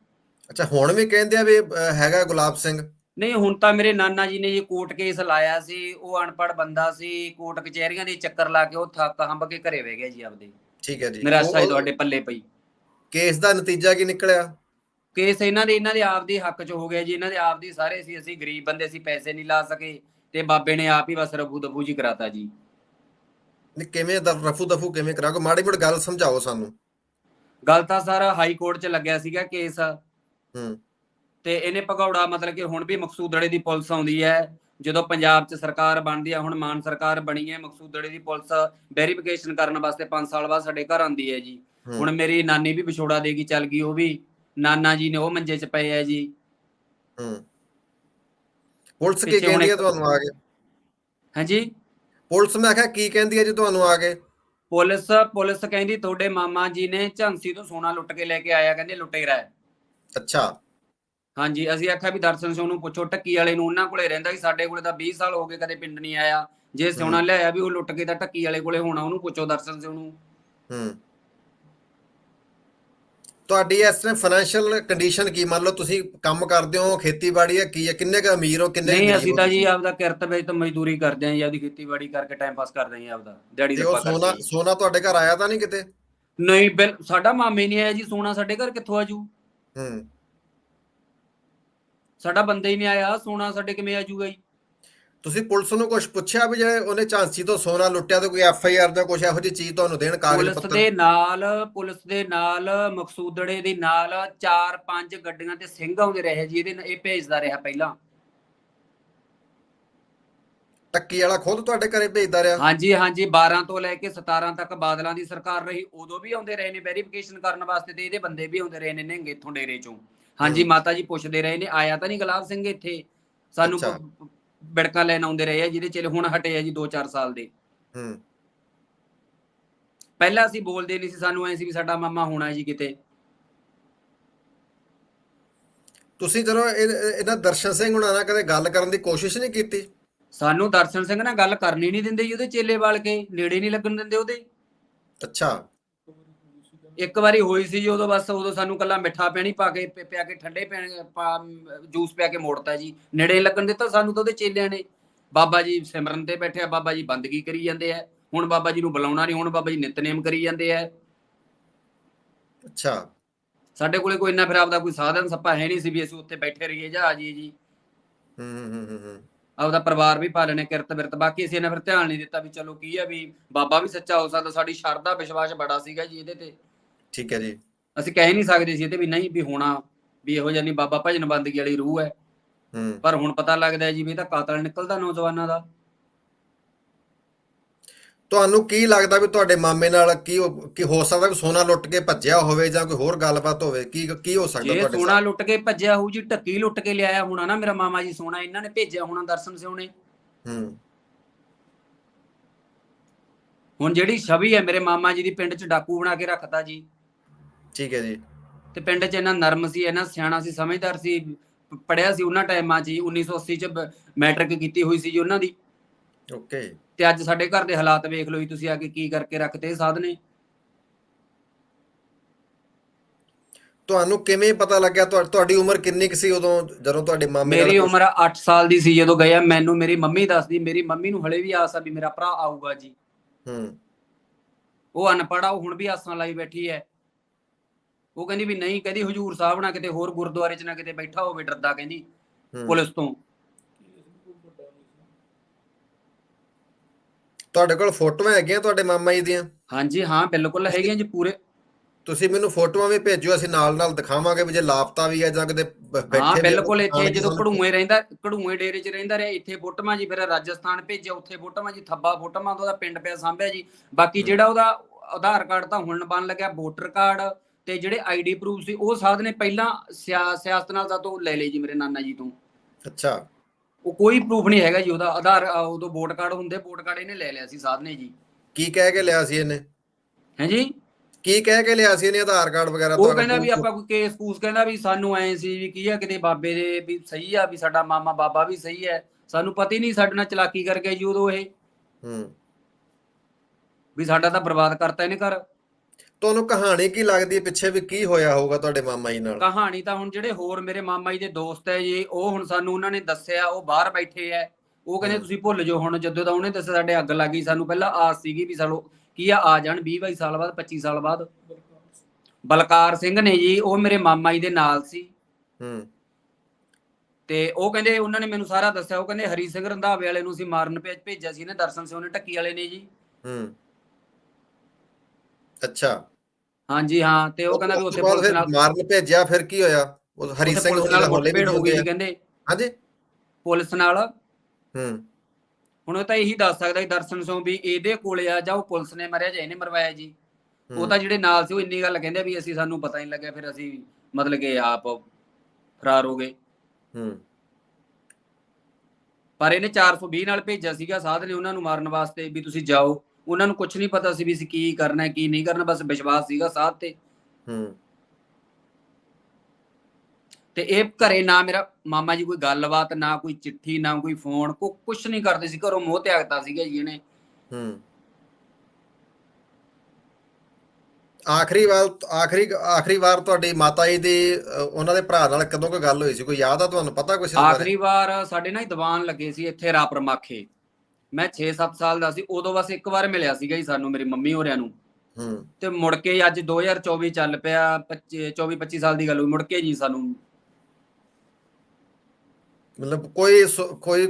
ਅੱਛਾ ਹੁਣ ਵੀ ਕਹਿੰਦੇ ਆ ਵੀ ਹੈਗਾ ਗੁਲਾਬ ਸਿੰਘ? ਨਹੀਂ ਹੁਣ ਤਾਂ ਮੇਰੇ ਨਾਨਾ ਜੀ ਨੇ ਜੀ ਕੋਰਟ ਕੇਸ ਲਾਇਆ ਸੀ। ਉਹ ਅਨਪੜ੍ਹ ਬੰਦਾ ਸੀ। ਕੋਰਟ ਕਚਹਿਰੀਆਂ ਦੇ ਚੱਕਰ ਲਾ ਕੇ ਉਹ ਥੱਕ ਹੰਬ ਕੇ ਘਰੇ ਬਹਿ ਗਿਆ ਜੀ ਆਪਦੇ। ਠੀਕ ਹੈ ਜੀ। ਨਿਰਾਸ਼ਾ ਹੀ ਤੁਹਾਡੇ ਪੱਲੇ ਪਈ। ਕੇਸ ਦਾ ਨਤੀਜਾ ਕੀ ਨਿਕਲਿਆ? ਕੇਸ ਇਹਨਾਂ ਦੇ ਇਹਨਾਂ ਦੇ ਆਪ ਦੀ ਹੱਕ 'ਚ ਹੋ ਗਿਆ ਜੀ। ਇਹਨਾਂ ਦੇ ਆਪ ਦੀ ਸਾਰੇ ਸੀ। ਅਸੀਂ ਗਰੀਬ ਬੰਦੇ ਸੀ ਪੈਸੇ ਨਹੀਂ ਲਾ ਸਕੇ। ਤੇ ਬਾਬੇ ਨੇ ਆਪ ਹੀ ਬਸ ਰਫੂ ਦਫੂ ਜੀ ਕਰਾਤਾ ਜੀ। ਨਹੀਂ ਕਿਵੇਂ ਦ- ਰਫੂ ਦਫੂ ਕਿਵੇਂ ਕਰਾਂਗੇ? ਮਾੜੀ ਮੋਟੀ ਗੱਲ ਸਮਝਾਓ ਸਾਨੂੰ। ਗੱਲ ਤਾਂ ਸਰ ਹਾਈ ਕੋਰਟ 'ਚ ਲੱਗਿਆ ਸੀਗਾ ਕੇਸ। ਹੂੰ। ਤੇ ਇਹਨੇ ਭਗੌੜਾ ਮਤਲਬ ਕਿ ਹੁਣ ਵੀ ਮਕਸੂਦੜੇ ਦੀ ਪੁਲਿਸ ਆਉਂਦੀ ਹੈ। ਜਦੋਂ ਪੰਜਾਬ 'ਚ ਸਰਕਾਰ ਬਣਦੀ ਆ ਹੁਣ ਮਾਨ ਸਰਕਾਰ ਬਣੀ ਹੈ ਮਕਸੂਦੜੇ ਦੀ ਪੁਲਿਸ ਵੈਰੀਫਿਕੇਸ਼ਨ ਕਰਨ ਵਾਸਤੇ 5 ਸਾਲ ਬਾਅਦ ਸਾਡੇ ਘਰ ਆਉਂਦੀ ਹੈ ਜੀ। ਹੁਣ ਮੇਰੀ ਨਾਨੀ ਵੀ ਵਿਛੋੜਾ ਦੇ ਗਈ ਚੱਲ ਗਈ ਉਹ ਵੀ। ਨਾਨਾ ਜੀ ਨੇ ਉਹ ਮੰਜੇ 'ਚ ਪਏ ਆ ਜੀ। ਹੂੰ। ਪੁਲਿਸ ਕੀ ਕਹਿੰਦੀ ਹੈ ਤੁਹਾਨੂੰ ਆ ਕੇ? ਹਾਂਜੀ? ਪੁਲਿਸ ਮੈਂ ਕਿਹਾ ਕੀ ਕਹਿੰਦੀ ਹੈ ਜੀ ਤੁਹਾਨੂੰ ਆ ਕੇ? ਪੁਲਿਸ ਪੁਲਿਸ ਕਹਿੰਦੀ ਤੁਹਾਡੇ ਮਾਮਾ ਜੀ ਨੇ ਝਾਂਸੀ ਤੋਂ ਸੋਨਾ ਲੁੱਟ ਕੇ ਲੈ ਕੇ ਆਇਆ ਕਹਿੰਦੇ ਲੁੱਟੇਰਾ ਹੈ ਅੱਛਾ। ਹਾਂਜੀ ਅਸੀਂ ਆਖਿਆ ਵੀ ਦਰਸ਼ਨ ਸਿੰਘ ਨੂੰ ਪੁੱਛੋ ਟੱਕੀ ਵਾਲੇ ਨੂੰ ਉਹਨਾਂ ਕੋਲੇ ਰਹਿੰਦਾ ਸੀ ਸਾਡੇ ਕੋਲੇ ਤਾਂ 20 ਸਾਲ ਹੋ ਗਏ ਕਦੇ ਪਿੰਡ ਨਹੀਂ ਆਇਆ। ਜੇ ਸੋਨਾ ਲਿਆਇਆ ਵੀ ਉਹ ਲੁੱਟ ਕੇ ਤਾਂ ਟੱਕੀ ਵਾਲੇ ਕੋਲੇ ਹੋਣਾ ਉਹਨੂੰ ਪੁੱਛੋ ਦਰਸ਼ਨ ਸਿੰਘ ਨੂੰ। ਹੂੰ। ਤੁਹਾਡੀ ਇਸ ਤਰ੍ਹਾਂ ਫਾਈਨੈਂਸ਼ੀਅਲ ਕੰਡੀਸ਼ਨ ਕੀ? ਮੰਨ ਲਓ ਤੁਸੀਂ ਕੰਮ ਕਰਦੇ ਹੋ ਖੇਤੀਬਾੜੀ ਹੈ ਕੀ ਹੈ? ਕਿੰਨੇ ਕੁ ਅਮੀਰ ਹੋ ਕਿੰਨੇ ਨਹੀਂ ਅਸੀਂ ਤਾਂ? ਜੀ ਆਪਦਾ ਕਿਰਤ ਵਿੱਚ ਤਾਂ ਮਜ਼ਦੂਰੀ ਕਰਦੇ ਆਂ ਜੀ ਆਪਦੀ ਖੇਤੀਬਾੜੀ ਕਰਕੇ ਟਾਈਮ ਪਾਸ ਕਰਦੇ ਆਂ ਆਪਦਾ ਦਿਹਾੜੀ ਦੇ ਉਹ ਪਾ ਸੋਨਾ ਸੋਨਾ ਤੁਹਾਡੇ ਘਰ ਆਇਆ ਤਾਂ ਨਹੀਂ ਕਿਤੇ? ਨਹੀਂ ਬਿਲ ਸਾਡਾ ਮਾਮੇ ਨਹੀਂ ਆਇਆ ਜੀ ਸੋਨਾ ਸਾਡੇ ਘਰ ਕਿੱਥੋਂ ਆਜੂ? ਹੂੰ। ਸਾਡਾ ਬੰਦਾ ਹੀ ਨਹੀਂ ਆਇਆ ਸੋਨਾ ਸਾਡੇ ਕਿਵੇਂ ਆਜੂਗਾ ਜੀ? ਤੁਸੀਂ ਪੁਲਿਸ ਨੂੰ ਕੁਝ ਪੁੱਛਿਆ ਵੀ ਜਿਹੜੇ ਉਹਨੇ ਝਾਂਸੀ ਤੋਂ ਸੋਨਾ ਲੁੱਟਿਆ ਤੇ ਕੋਈ ਐਫ ਆਈ ਆਰ ਦਾ ਕੁਝ ਇਹੋ ਜਿਹੀ ਚੀਜ਼ ਤੁਹਾਨੂੰ ਦੇਣ ਕਾਗਜ਼ ਪੁਲਿਸ ਪੱਤਰ? ਦੇ ਨਾਲ ਪੁਲਿਸ ਦੇ ਨਾਲ ਮਕਸੂਦੜੇ ਦੇ ਨਾਲ ਚਾਰ ਪੰਜ ਗੱਡੀਆਂ ਤੇ ਸਿੰਘ ਆਉਂਦੇ ਰਹੇ ਜੀ ਇਹਦੇ ਇਹ ਭੇਜਦਾ ਰਿਹਾ ਪਹਿਲਾਂ। ਟੱਕੀ ਵਾਲਾ ਖੁਦ ਤੁਹਾਡੇ ਘਰੇ ਭੇਜਦਾ ਰਿਹਾ? ਹਾਂਜੀ ਹਾਂਜੀ 12 ਤੋਂ ਲੈ ਕੇ 17 ਤੱਕ ਬਾਦਲਾਂ ਦੀ ਸਰਕਾਰ ਰਹੀ ਉਦੋਂ ਵੀ ਆਉਂਦੇ ਰਹੇ ਨੇ ਵੈਰੀਫਿਕੇਸ਼ਨ ਕਰਨ ਵਾਸਤੇ ਤੇ ਇਹਦੇ ਬੰਦੇ ਵੀ ਆਉਂਦੇ ਰਹੇ ਨੇ ਨਿਹੰਗੇ ਇੱਥੋਂ ਡੇਰੇ ਚੋਂ। ਹਾਂਜੀ। ਮਾਤਾ ਜੀ ਪੁੱਛਦੇ ਰਹੇ ਨੇ ਆਇਆ ਤਾਂ ਨਹੀਂ ਗੁਲਾਬ ਸਿੰਘ ਇੱਥੇ? ਸਾਨੂੰ ਬਿੜਕਾਂ ਲੈਣ ਆਉਂਦੇ ਰਹੇ ਆ ਜਿਹਦੇ ਚ ਹੁਣ ਹਟੇ ਆ ਜੀ 2-4 ਸਾਲ ਦੇ। ਹੂੰ। ਪਹਿਲਾਂ ਅਸੀਂ ਬੋਲਦੇ ਨਹੀਂ ਸੀ ਸਾਨੂੰ ਐ ਸੀ ਵੀ ਸਾਡਾ ਮਾਮਾ ਹੋਣਾ ਜੀ ਕਿਤੇ। ਤੁਸੀਂ ਜਦੋਂ ਇਹ- ਇਹ- ਇਹਨਾਂ ਦਰਸ਼ਨ ਸਿੰਘ ਹੁਣਾਂ ਨਾਲ ਕਦੇ ਗੱਲ ਕਰਨ ਦੀ ਕੋਸ਼ਿਸ਼ ਨਹੀਂ ਕੀਤੀ? ਸਾਨੂੰ ਦਰਸ਼ਨ ਸਿੰਘ ਨਾਲ ਗੱਲ ਕਰਨੀ ਨਹੀਂ ਦਿੰਦੇ ਜੀ ਉਹਦੇ ਚੇਲੇ ਵਾਲ ਕੇ ਨੇੜੇ ਨਹੀਂ ਲੱਗਣ ਦਿੰਦੇ ਉਹਦੇ। ਅੱਛਾ। ਇੱਕ ਵਾਰੀ ਹੋਈ ਸੀ ਜੀ ਉਦੋਂ ਬਸ ਉਦੋਂ ਸਾਨੂੰ ਕੱਲਾ ਮਿੱਠਾ ਪਾਣੀ ਪਾ ਕੇ ਪਿਆ ਕੇ ਠੰਡੇ ਜੂਸ ਪਿਆ ਕੇ ਮੋੜਤਾ ਜੀ। ਨੇੜੇ ਲੱਗਣ ਦਿੱਤਾ ਸਾਨੂੰ ਤਾਂ ਉਹਦੇ ਚੇਲਿਆਂ ਨੇ। ਬਾਬਾ ਜੀ ਸਿਮਰਨ ਤੇ ਬੈਠੇ ਆ ਬਾਬਾ ਜੀ ਬੰਦਗੀ ਕਰੀ ਜਾਂਦੇ ਆ। ਹੁਣ ਬਾਬਾ ਜੀ ਨੂੰ ਬੁਲਾਉਣਾ ਨਹੀਂ ਹੁਣ ਬਾਬਾ ਜੀ ਨਿਤਨੇਮ ਕਰੀ ਜਾਂਦੇ ਆ। ਅੱਛਾ। ਸਾਡੇ ਕੋਲੇ ਕੋਈ ਇੰਨਾ ਫਿਰ ਆਪਦਾ ਕੋਈ ਸਾਧਨ ਸੱਪਾ ਹੈ ਨਹੀਂ ਸੀ ਵੀ ਅਸੀਂ ਉੱਥੇ ਬੈਠੇ ਰਹੀਏ ਜਾਂ ਆ ਜਾਈਏ ਜੀ। ਹੂੰ ਹੂੰ ਹੂੰ, ਆਪਦਾ ਪਰਿਵਾਰ ਵੀ ਪਾਲਣੇ ਕਿਰਤ ਵਿਰਤ ਬਾਕੀ ਅਸੀਂ ਇਹਨਾਂ ਫਿਰ ਧਿਆਨ ਨਹੀਂ ਦਿੱਤਾ ਵੀ ਚਲੋ ਕੀ ਆ ਵੀ ਬਾਬਾ ਵੀ ਸੱਚਾ ਹੋ ਸਕਦਾ ਸਾਡੀ ਸ਼ਰਧਾ ਵਿਸ਼ਵਾਸ ਬੜਾ ਸੀਗਾ ਜੀ ਇਹਦੇ ਤੇ। ਠੀਕ ਹੈ ਜੀ। ਅਸੀਂ ਕਹਿ ਨਹੀਂ ਸਕਦੇ ਸੀ ਇਹਦੇ ਵੀ ਨਹੀਂ ਵੀ ਹੋਣਾ ਵੀ ਇਹੋ ਜਿਹਾ ਨਹੀਂ ਬਾਬਾ ਭਜਨ ਬੰਦਗੀ ਵਾਲੀ ਰੂਹ ਹੈ। ਹੂੰ। ਪਰ ਹੁਣ ਪਤਾ ਲੱਗਦਾ ਜੀ ਵੀ ਇਹ ਤਾਂ ਕਾਤਲ ਨਿਕਲਦਾ ਨੌਜਵਾਨਾਂ ਦਾ। ਤੁਹਾਨੂੰ ਕੀ ਲੱਗਦਾ ਵੀ ਤੁਹਾਡੇ ਮਾਮੇ ਨਾਲ ਕੀ ਕੀ ਹੋ ਸਕਦਾ ਵੀ ਸੋਨਾ ਲੁੱਟ ਕੇ ਭੱਜਿਆ ਹੋਵੇ ਜਾਂ ਕੋਈ ਹੋਰ ਗੱਲਬਾਤ ਹੋਵੇ? ਕੀ ਕੀ ਹੋ ਸਕਦਾ ਤੁਹਾਡੇ ਸੋਨਾ ਲੁੱਟ ਕੇ ਭੱਜਿਆ ਹੋਊ ਜੀ ਢੱਕੀ ਲੁੱਟ ਕੇ ਲਿਆਇਆ ਹੋਣਾ ਨਾ ਮੇਰਾ ਮਾਮਾ ਜੀ ਸੋਨਾ ਇਹਨਾਂ ਨੇ ਭੇਜਿਆ ਹੋਣਾ ਦਰਸ਼ਨ ਸਿਉਣੇ। ਹੂੰ। ਹੁਣ ਜਿਹੜੀ ਛਵੀ ਹੈ ਮੇਰੇ ਮਾਮਾ ਜੀ ਦੀ ਪਿੰਡ 'ਚ ਡਾਕੂ ਬਣਾ ਕੇ ਰੱਖਤਾ ਜੀ। ਠੀਕ ਹੈ ਜੀ। ਤੇ ਪਿੰਡ 'ਚ ਇਹਨਾਂ ਨਰਮ ਸੀ ਇਹਨਾਂ ਸਿਆਣਾ ਸੀ ਸਮਝਦਾਰ ਸੀ ਪੜਿਆ ਸੀ ਉਹਨਾਂ ਟਾਈਮਾਂ 'ਚ ਹੀ 1980 'ਚ ਮੈਟ੍ਰਿਕ ਕੀਤੀ ਹੋਈ ਸੀ ਜੀ ਉਹਨਾਂ ਦੀ। ਓਕੇ। ਤੇ ਅੱਜ ਸਾਡੇ ਘਰ ਦੇ ਹਾਲਾਤ ਵੇਖ ਲਓ ਜੀ ਤੁਸੀਂ ਆ ਕੇ ਕੀ ਕਰਕੇ ਰੱਖਤੇ ਸਾਧਨੇ ਤੁਹਾਨੂੰ ਕਿਵੇਂ ਪਤਾ ਲੱਗਿਆ? ਤੁਹਾ- ਤੁਹਾਡੀ ਉਮਰ ਕਿੰਨੀ ਕੁ ਸੀ ਉਦੋਂ ਜਦੋਂ ਤੁਹਾਡੇ ਮਾਮੇ ਮੇਰੀ ਉਮਰ 8 ਸਾਲ ਦੀ ਸੀ ਜਦੋਂ ਗਿਆ ਮੈਨੂੰ ਮੇਰੀ ਮੰਮੀ ਦੱਸਦੀ ਮੇਰੀ ਮੰਮੀ ਨੂੰ ਹਲੇ ਵੀ ਆਸ ਆ ਵੀ ਮੇਰਾ ਭਰਾ ਆਊਗਾ ਜੀ। ਹੂੰ। ਉਹ ਅਨਪੜ੍ਹ ਆ ਉਹ ਹੁਣ ਵੀ ਆਸਾਂ ਲਾਈ ਬੈਠੀ ਹੈ। ਉਹ ਕਹਿੰਦੀ ਵੀ ਨਹੀਂ ਕਹਿੰਦੀ ਹਜੂਰ ਸਾਹਿਬ ਨਾ ਕਿਤੇ ਹੋਰ ਗੁਰਦੁਆਰੇ 'ਚ ਨਾ ਕਿਤੇ ਬੈਠਾ ਹੋਵੇ ਡਰਦਾ ਕਹਿੰਦੀ। ਪੁਲਿਸ ਤੋਂ ਤੁਹਾਡੇ ਕੋਲ ਫੋਟੋਆਂ ਹੈਗੀਆਂ ਤੁਹਾਡੇ ਮਾਮਾ ਜੀ ਦੀਆਂ ਹਾਂਜੀ ਹਾਂ ਬਿਲਕੁਲ ਹੈਗੀਆਂ ਜੀ ਪੂਰੇ ਤੁਸੀਂ ਮੈਨੂੰ ਫੋਟੋਆਂ ਵੀ ਭੇਜਿਓ ਅਸੀਂ ਨਾਲ ਨਾਲ ਦਿਖਾਵਾਂਗੇ ਵੀ ਜੇ ਲਾਪਤਾ ਵੀ ਹੈ ਜਾਂ ਕਿਤੇ ਬੈਠੇ ਹਾਂ ਬਿਲਕੁਲ ਇੱਥੇ ਜਦੋਂ। ਘੜੂਏ ਰਹਿੰਦਾ ਘੜੂਏ ਡੇਰੇ 'ਚ ਰਹਿੰਦਾ ਰਿਹਾ ਇੱਥੇ ਫੋਟੋਆਂ ਜੀ ਫਿਰ ਰਾਜਸਥਾਨ ਭੇਜਿਆ ਉੱਥੇ ਫੋਟੋਆਂ ਜੀ ਥੱਬਾ ਫੋਟੋਆਂ ਤੋਂ ਉਹਦਾ ਪਿੰਡ ਪਿਆ ਸਾਂਭਿਆ ਜੀ ਬਾਕੀ। ਜਿਹੜਾ ਉਹਦਾ ਆਧਾਰ ਕਾਰਡ ਤਾਂ ਹੁਣ ਬਣ ਲੱਗਿਆ ਵੋਟਰ ਕਾਰਡ ਤੇ ਜਿਹੜੇ ਆਈਡੀ ਪ੍ਰੂਫ ਸੀ ਉਹ ਸਾਧ ਨੇ ਪਹਿਲਾਂ ਸਿਆ- ਸਿਆਸਤ ਨਾਲ ਦਾ ਤੋਂ ਲੈ ਲਏ ਜੀ ਮੇਰੇ ਨਾਨਾ ਜੀ ਤੋਂ। ਅੱਛਾ। ਉਹ ਕੋਈ ਪ੍ਰੂਫ ਨਹੀਂ ਹੈਗਾ ਜੀ ਉਹਦਾ। ਆਧਾਰ ਉਦੋਂ ਵੋਟ ਕਾਰਡ ਹੁੰਦੇ ਵੋਟ ਕਾਰਡ ਇਹਨੇ ਲੈ ਲਿਆ ਸੀ ਸਾਧ ਨੇ ਜੀ। ਕੀ ਕਹਿ ਕੇ ਲਿਆ ਸੀ ਇਹਨੇ? ਹੈ ਜੀ? ਕੀ ਕਹਿ ਕੇ ਲਿਆ ਸੀ ਇਹਨੇ ਆਧਾਰ ਕਾਰਡ ਵਗੈਰਾ ਉਹ ਕਹਿੰਦਾ ਵੀ? ਆਪਾਂ ਕੋਈ ਕੇਸ ਕੂਸ ਕਹਿੰਦਾ ਵੀ ਸਾਨੂੰ ਐ ਸੀ ਵੀ ਕੀ ਆ ਕਿਤੇ ਬਾਬੇ ਦੇ ਵੀ ਸਹੀ ਆ ਵੀ ਸਾਡਾ ਮਾਮਾ ਬਾਬਾ ਵੀ ਸਹੀ ਹੈ। ਸਾਨੂੰ ਪਤਾ ਹੀ ਨਹੀਂ ਸਾਡੇ ਨਾਲ ਚਲਾਕੀ ਕਰ ਗਿਆ ਜੀ ਉਦੋਂ ਇਹ। ਹੂੰ। ਵੀ ਸਾਡਾ ਤਾਂ ਬਰਬਾਦ ਕਰਤਾ ਇਹਨੇ ਘਰ। ਤੁਹਾਨੂੰ ਕਹਾਣੀ ਕੀ ਲੱਗਦੀ ਹੈ? ਪਿੱਛੇ ਵੀ ਕੀ ਹੋਇਆ ਹੋਊਗਾ ਤੁਹਾਡੇ ਮਾਮਾ ਜੀ ਨਾਲ? ਕਹਾਣੀ ਤਾਂ ਹੁਣ ਜਿਹੜੇ ਹੋਰ ਮੇਰੇ ਮਾਮਾ ਜੀ ਦੇ ਦੋਸਤ ਹੈ ਜੀ ਉਹ ਹੁਣ ਸਾਨੂੰ ਉਹਨਾਂ ਨੇ ਦੱਸਿਆ ਉਹ ਬਾਹਰ ਬੈਠੇ ਐ ਉਹ ਕਹਿੰਦੇ। ਤੁਸੀਂ ਭੁੱਲ ਜਾਓ ਹੁਣ ਜਦੋਂ ਤਾਂ ਉਹਨੇ ਦੱਸਿਆ ਸਾਡੇ ਅੱਗ ਲੱਗ ਸਾਨੂੰ ਪਹਿਲਾਂ ਆਸ ਸੀਗੀ ਵੀ ਸਾਲੋ ਕੀ ਆ ਆ ਜਾਣ 20 22 ਸਾਲ ਬਾਅਦ 25 ਸਾਲ ਬਾਅਦ। ਬਲਕਾਰ ਸਿੰਘ ਨੇ ਜੀ ਉਹ ਮੇਰੇ ਮਾਮਾ ਜੀ ਦੇ ਨਾਲ ਸੀ। ਹੂੰ। ਤੇ ਉਹ ਕਹਿੰਦੇ ਉਹਨਾਂ ਨੇ ਮੈਨੂੰ ਸਾਰਾ ਦੱਸਿਆ ਉਹ ਕਹਿੰਦੇ ਹਰੀ ਸਿੰਘ ਰੰਧਾਵੇ ਵਾਲੇ ਨੂੰ ਅਸੀਂ ਮਾਰਨ ਭੇਜ ਭੇਜਿਆ ਸੀ ਨੇ ਦਰਸ਼ਨ ਸਿੰਘ ਉਹਨੇ ਟੱਕੀ ਵਾਲੇ ਨੇ ਜੀ। ਹੂੰ। ਅੱਛਾ। ਹਾਂਜੀ ਹਾਂ ਤੇ ਉਹ ਕਹਿੰਦਾ ਵੀ ਉੱਥੇ ਪੁਲਿਸ ਨਾਲ ਮਾਰਨ ਭੇਜਿਆ ਫਿਰ ਕੀ ਹੋਇਆ? ਉਹ ਹਰੀ ਸਿੰਘ ਨਾਲ ਦਾ ਹੌਲੇ ਵੀ ਮੁੱਠਭੇੜ ਹੋ ਗਈ ਜੀ ਕਹਿੰਦੇ। ਹਾਂਜੀ। ਪੁਲਿਸ ਨਾਲ। ਹੂੰ। ਹੁਣ ਉਹ ਤਾਂ ਇਹੀ ਦੱਸ ਸਕਦਾ ਕਿ ਦਰਸ਼ਨ ਸਿੰਘ ਵੀ ਇਹਦੇ ਕੋਲੇ ਆ ਜਾਂ ਉਹ ਪੁਲਿਸ ਨੇ ਮਰਿਆ ਜਾਂ ਇਹਨੇ ਮਰਵਾਇਆ ਜੀ। ਉਹ ਹੂੰ, ਤਾਂ ਜਿਹੜੇ ਨਾਲ ਸੀ ਉਹ ਇੰਨੀ ਗੱਲ ਕਹਿੰਦੇ ਵੀ ਅਸੀਂ ਸਾਨੂੰ ਪਤਾ ਨਹੀਂ ਲੱਗਿਆ ਫਿਰ ਅਸੀਂ ਮਤਲਬ ਕਿ ਆਪ ਫਰਾਰ ਹੋ ਗਏ। ਹੂੰ। ਪਰ ਇਹਨੇ 420 ਨਾਲ ਭੇਜਿਆ ਸੀਗਾ ਸਾਧ ਨੇ ਉਹਨਾਂ ਨੂੰ ਮਾਰਨ ਵਾਸਤੇ ਵੀ ਤੁਸੀਂ ਜਾਓ। ਉਹਨਾਂ ਨੂੰ ਕੁਝ ਨਹੀਂ ਪਤਾ ਸੀ ਵੀ ਅਸੀਂ ਕੀ ਕਰਨਾ ਹੈ ਕੀ ਨਹੀਂ ਕਰਨਾ ਬਸ ਵਿਸ਼ਵਾਸ ਸੀਗਾ ਸਾਧ ਤੇ। ਹੂੰ। ਤੇ ਇਹ ਘਰੇ ਨਾ ਮੇਰਾ ਮਾਮਾ ਜੀ ਕੋਈ ਗੱਲਬਾਤ ਨਾ ਕੋਈ ਚਿੱਠੀ ਨਾ ਕੋਈ ਫੋਨ ਕੋ ਕੁਝ ਨਹੀਂ ਕਰਦੇ ਸੀ ਘਰੋਂ ਮੋਹ ਤਿਆਗਤਾ ਸੀਗਾ ਜੀ ਇਹਨੇ। ਹੂੰ। ਆਖਰੀ ਵਾਰ ਆਖਰੀ ਆਖਰੀ ਵਾਰ ਤੁਹਾਡੀ ਮਾਤਾ ਜੀ ਦੀ ਉਹਨਾਂ ਦੇ ਭਰਾ ਨਾਲ ਕਦੋਂ ਕੋਈ ਗੱਲ ਹੋਈ ਸੀ? ਕੋਈ ਯਾਦ ਆ ਤੁਹਾਨੂੰ? ਪਤਾ ਕੁਛ ਆਖਰੀ ਵਾਰ ਸਾਡੇ ਨਾਲ ਹੀ ਦੀਵਾਨ ਲੱਗੇ ਸੀ ਇੱਥੇ ਰਾਪਰ ਮਾਖੇ ਮੈਂ 6-7 ਸਾਲ ਦਾ ਸੀ ਉਦੋਂ ਬਸ ਇੱਕ ਵਾਰ ਮਿਲਿਆ ਸੀਗਾ ਜੀ ਸਾਨੂੰ ਮੇਰੀ ਮੰਮੀ ਹੋਰਿਆਂ ਨੂੰ। ਹੂੰ। ਤੇ ਮੁੜ ਕੇ ਅੱਜ 2024 ਚੱਲ ਪਿਆ 24 25 ਸਾਲ ਦੀ ਗੱਲ ਹੋਈ ਮੁੜ ਕੇ ਜੀ ਸਾਨੂੰ। ਮਤਲਬ ਕੋਈ ਕੋਈ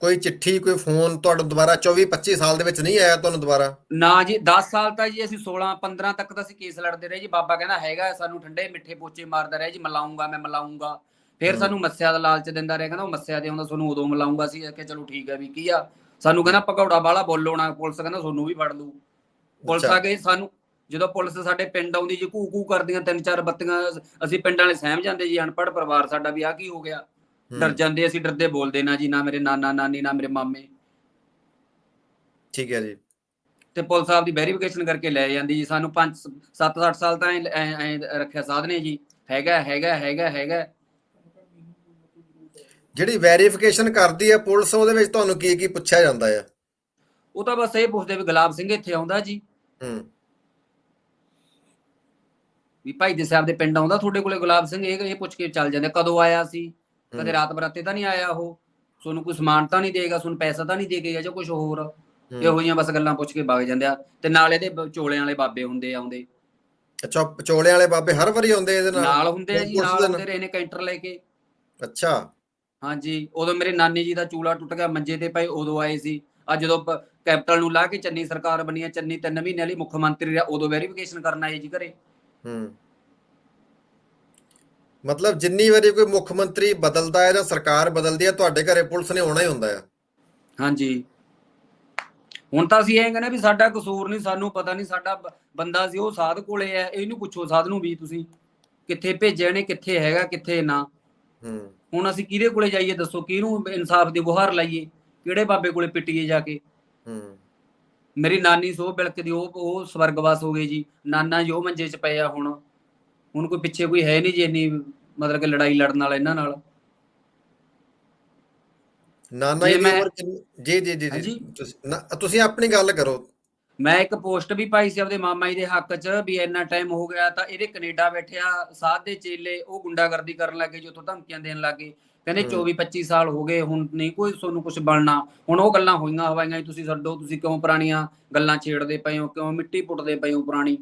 ਕੋਈ ਚਿੱਠੀ ਕੋਈ ਫੋਨ ਤੁਹਾਨੂੰ ਦੁਬਾਰਾ 24 25 ਸਾਲ ਦੇ ਵਿੱਚ ਨਹੀਂ ਆਇਆ ਤੁਹਾਨੂੰ ਦੁਬਾਰਾ? ਨਾ ਜੀ 10 ਸਾਲ ਤਾਂ ਜੀ ਅਸੀਂ 16 15 ਤੱਕ ਤਾਂ ਅਸੀਂ ਕੇਸ ਲੜਦੇ ਰਹੇ ਜੀ। ਬਾਬਾ ਕਹਿੰਦਾ ਹੈਗਾ ਸਾਨੂੰ ਠੰਡੇ ਮਿੱਠੇ ਪੋਚੇ ਮਾਰਦਾ ਰਿਹਾ ਜੀ ਮਲਾਉਂਗਾ ਮੈਂ ਮਲਾਉਂਗਾ। ਫਿਰ। ਸਾਨੂੰ ਮੱਸਿਆ ਦਾ ਲਾਲਚ ਦਿੰਦਾ ਰਿਹਾ ਕਹਿੰਦਾ ਉਹ ਮੱਸਿਆ ਦੇ ਆਉਂਦਾ ਤੁਹਾਨੂੰ ਉਦੋਂ ਮਲਾਉਂਗਾ ਸੀ ਕਿ ਚਲੋ ਠੀਕ ਹੈ ਵੀ ਕੀ ਆ। ਸਾਨੂੰ ਕਹਿੰਦਾ ਭਗੌੜਾ ਵਾਲਾ ਬੋਲੋ ਨਾ ਪੁਲਿਸ ਕਹਿੰਦਾ ਤੁਹਾਨੂੰ ਵੀ ਫੜ ਲੂ ਪੁਲਿਸ। ਆ ਗਈ ਸਾਨੂੰ ਜਦੋਂ ਪੁਲਿਸ ਸਾਡੇ ਪਿੰਡ ਆਉਂਦੀ ਜੀ ਘੂ ਘੂ ਕਰਦੀਆਂ ਤਿੰਨ ਚਾਰ ਬੱਤੀਆਂ ਅਸੀਂ ਪਿੰਡ ਵਾਲੇ ਸਹਿਮ ਜਾਂਦੇ ਜੀ ਅਨਪੜ੍ਹ ਪਰਿਵਾਰ ਸਾਡਾ ਵੀ ਆ ਕੀ ਹੋ ਗਿਆ। ਡਰ ਜਾਂਦੇ ਅਸੀਂ ਡਰਦੇ ਬੋਲਦੇ ਨਾ ਜੀ ਨਾ ਮੇਰੇ ਨਾਨਾ ਨਾਨੀ ਨਾ ਮੇਰੇ ਮਾਮੇ। ਠੀਕ ਹੈ ਜੀ। ਤੇ ਪੁਲਿਸ ਸਾਹਿਬ ਦੀ ਵੈਰੀਫਿਕੇਸ਼ਨ ਕਰਕੇ ਲੈ ਜਾਂਦੀ ਜੀ ਸਾਨੂੰ 5 7 8 ਸਾਲ ਤਾਂ ਐਂ- ਰੱਖਿਆ ਸਾਧਨੇ ਜੀ। ਹੈਗਾ ਹੈਗਾ ਹੈਗਾ ਹੈਗਾ। ਜਿਹੜੀ ਵੈਰੀਫਿਕੇਸ਼ਨ ਕਰਦੀ ਹੈ ਪੁਲਿਸ ਉਹਦੇ ਵਿੱਚ ਤੁਹਾਨੂੰ ਕੀ ਕੀ ਪੁੱਛਿਆ ਜਾਂਦਾ ਹੈ ਉਹ ਤਾਂ ਬਸ ਇਹ ਪੁੱਛਦੇ ਵੀ ਗੁਲਾਬ ਸਿੰਘ ਇੱਥੇ ਆਉਂਦਾ ਜੀ। ਹੂੰ। ਵੀ ਭਾਈ ਦੇ ਸਾਹਿਬ ਦੇ ਪਿੰਡ ਆਉਂਦਾ ਤੁਹਾਡੇ ਕੋਲੇ ਗੁਲਾਬ ਸਿੰਘ ਇਹ ਇਹ ਪੁੱਛ ਕੇ ਚੱਲ ਜਾਂਦੇ ਕਦੋਂ ਆਇਆ ਸੀ? ਕਦੇ ਰਾਤ ਬਰਾਤੇ ਤਾਂ ਨਹੀਂ ਆਇਆ ਉਹ? ਤੁਹਾਨੂੰ ਕੋਈ ਸਮਾਨ ਤਾਂ ਨਹੀਂ ਦੇਗਾ ਤੁਹਾਨੂੰ ਪੈਸਾ ਤਾਂ ਨਹੀਂ ਦੇ ਕੇ ਗਿਆ ਜਾਂ ਕੁਝ ਹੋਰ? ਇਹੋ ਜਿਹੀਆਂ ਬਸ ਗੱਲਾਂ ਪੁੱਛ ਕੇ ਵਗ ਜਾਂਦੇ ਆ। ਤੇ ਨਾਲ ਇਹਦੇ ਚੋਲਿਆਂ ਵਾਲੇ ਬਾਬੇ ਹੁੰਦੇ ਆਉਂਦੇ ਅੱਛਾ ਪਚੋਲੇ ਵਾਲੇ ਬਾਬੇ ਹਰ ਵਾਰੀ ਆਉਂਦੇ ਇਹਦੇ ਨਾਲ? ਨਾਲ ਹੁੰਦੇ ਆ ਜੀ ਨਾਲ ਹੁੰਦੇ ਰਹੇ ਨੇ ਕੈਂਟਰ ਲੈ ਕੇ। ਅੱਛਾ। ਹਾਂਜੀ ਉਦੋਂ ਮੇਰੇ ਨਾਨੀ ਜੀ ਦਾ ਚੂਲਾ ਟੁੱਟ ਗਿਆ ਮੰਜੇ ਤੇ ਪਏ ਉਦੋਂ ਆਏ ਸੀ। ਅੱਜ ਜਦੋਂ ਕੈਪਟਲ ਨੂੰ ਲਾ ਕੇ ਚੰਨੀ ਸਰਕਾਰ ਬਣੀ ਹੈ ਚੰਨੀ ਤਿੰਨ ਮਹੀਨੇ ਵਾਲੀ ਮੁੱਖ ਮੰਤਰੀ ਰਿਹਾ ਉਦੋਂ ਵੈਰੀਫਿਕੇਸ਼ਨ ਕਰਨ ਆਏ ਜੀ ਘਰੇ। ਹੂੰ। ਮਤਲਬ ਜਿੰਨੀ ਵਾਰੀ ਕੋਈ ਮੁੱਖ ਮੰਤਰੀ ਬਦਲਦਾ ਹੈ ਜਾਂ ਸਰਕਾਰ ਬਦਲਦੀ ਹੈ ਤੁਹਾਡੇ ਘਰੇ ਪੁਲਿਸ ਨੇ ਆਉਣਾ ਹੀ ਹੁੰਦਾ ਹੈ। ਹਾਂਜੀ। ਹੁਣ ਤਾਂ ਅਸੀਂ ਇਹ ਕਹਿੰਦੇ ਵੀ ਸਾਡਾ ਕਸੂਰ ਨਹੀਂ ਸਾਨੂੰ ਪਤਾ ਨਹੀਂ ਸਾਡਾ ਬੰਦਾ ਸੀ ਉਹ ਸਾਧ ਕੋਲੇ ਹੈ ਇਹਨੂੰ ਪੁੱਛੋ ਸਾਧ ਨੂੰ ਵੀ ਤੁਸੀਂ। ਕਿੱਥੇ ਭੇਜਿਆ ਨੇ ਕਿੱਥੇ ਹੈਗਾ ਕਿੱਥੇ ਨਾ। ਹੁਣ ਅਸੀਂ ਕਿਹਦੇ ਕੋਲੇ ਜਾਈਏ ਦੱਸੋ ਕਿਹਨੂੰ ਇਨਸਾਫ ਦੀ ਗੁਹਾਰ ਲਾਈਏ? ਕਿਹੜੇ ਬਾਬੇ ਕੋਲੇ ਪਿੱਟੀਏ ਜਾ ਕੇ? ਹੂੰ। ਮੇਰੀ ਨਾਨੀ ਸੋ ਬਿਲਕਦੀ ਉਹ ਉਹ ਸਵਰਗਵਾਸ ਹੋ ਗਏ ਜੀ। ਨਾਨਾ ਜੋ ਮੰਜੇ 'ਚ ਪਏ ਆ ਹੁਣ। ਹੁਣ ਕੋਈ ਪਿੱਛੇ ਕੋਈ ਹੈ ਨਹੀਂ ਜੀ ਇੰਨੀ ਮਤਲਬ ਕਿ ਲੜਾਈ ਲੜਨ ਵਾਲਾ ਇਹਨਾਂ ਨਾਲ। ਨਾਨਾ ਜੇ ਜੀ ਦੀ ਜੀ ਤੁਸੀਂ ਤੁਸੀਂ ਆਪਣੀ ਗੱਲ ਕਰੋ। ਮੈਂ ਇੱਕ ਪੋਸਟ ਵੀ ਪਾਈ ਸੀ ਆਪਦੇ ਮਾਮਾ ਜੀ ਦੇ ਹੱਕ 'ਚ ਵੀ ਇੰਨਾ ਟਾਈਮ ਹੋ ਗਿਆ ਤਾਂ ਇਹਦੇ ਕੈਨੇਡਾ ਬੈਠਿਆ ਸਾਧ ਦੇ ਚੇਲੇ ਉਹ ਗੁੰਡਾਗਰਦੀ ਕਰਨ ਲੱਗੇ ਜੋ ਉੱਥੋਂ ਧਮਕੀਆਂ ਦੇਣ ਲੱਗੇ। ਕਹਿੰਦੇ ਹੂੰ। 24 25 ਸਾਲ ਹੋ ਗਏ ਹੁਣ ਨਹੀਂ ਕੋਈ ਤੁਹਾਨੂੰ ਕੁਝ ਬਣਨਾ। ਹੁਣ ਉਹ ਗੱਲਾਂ ਹੋਈਆਂ ਹਵਾਈਆਂ ਤੁਸੀਂ ਛੱਡੋ ਤੁਸੀਂ ਕਿਉਂ ਪੁਰਾਣੀਆਂ ਗੱਲਾਂ ਛੇੜਦੇ ਪਏ ਹੋ ਕਿਉਂ ਮਿੱਟੀ ਪੁੱਟਦੇ ਪਏ ਹੋ ਪੁਰਾਣੀ?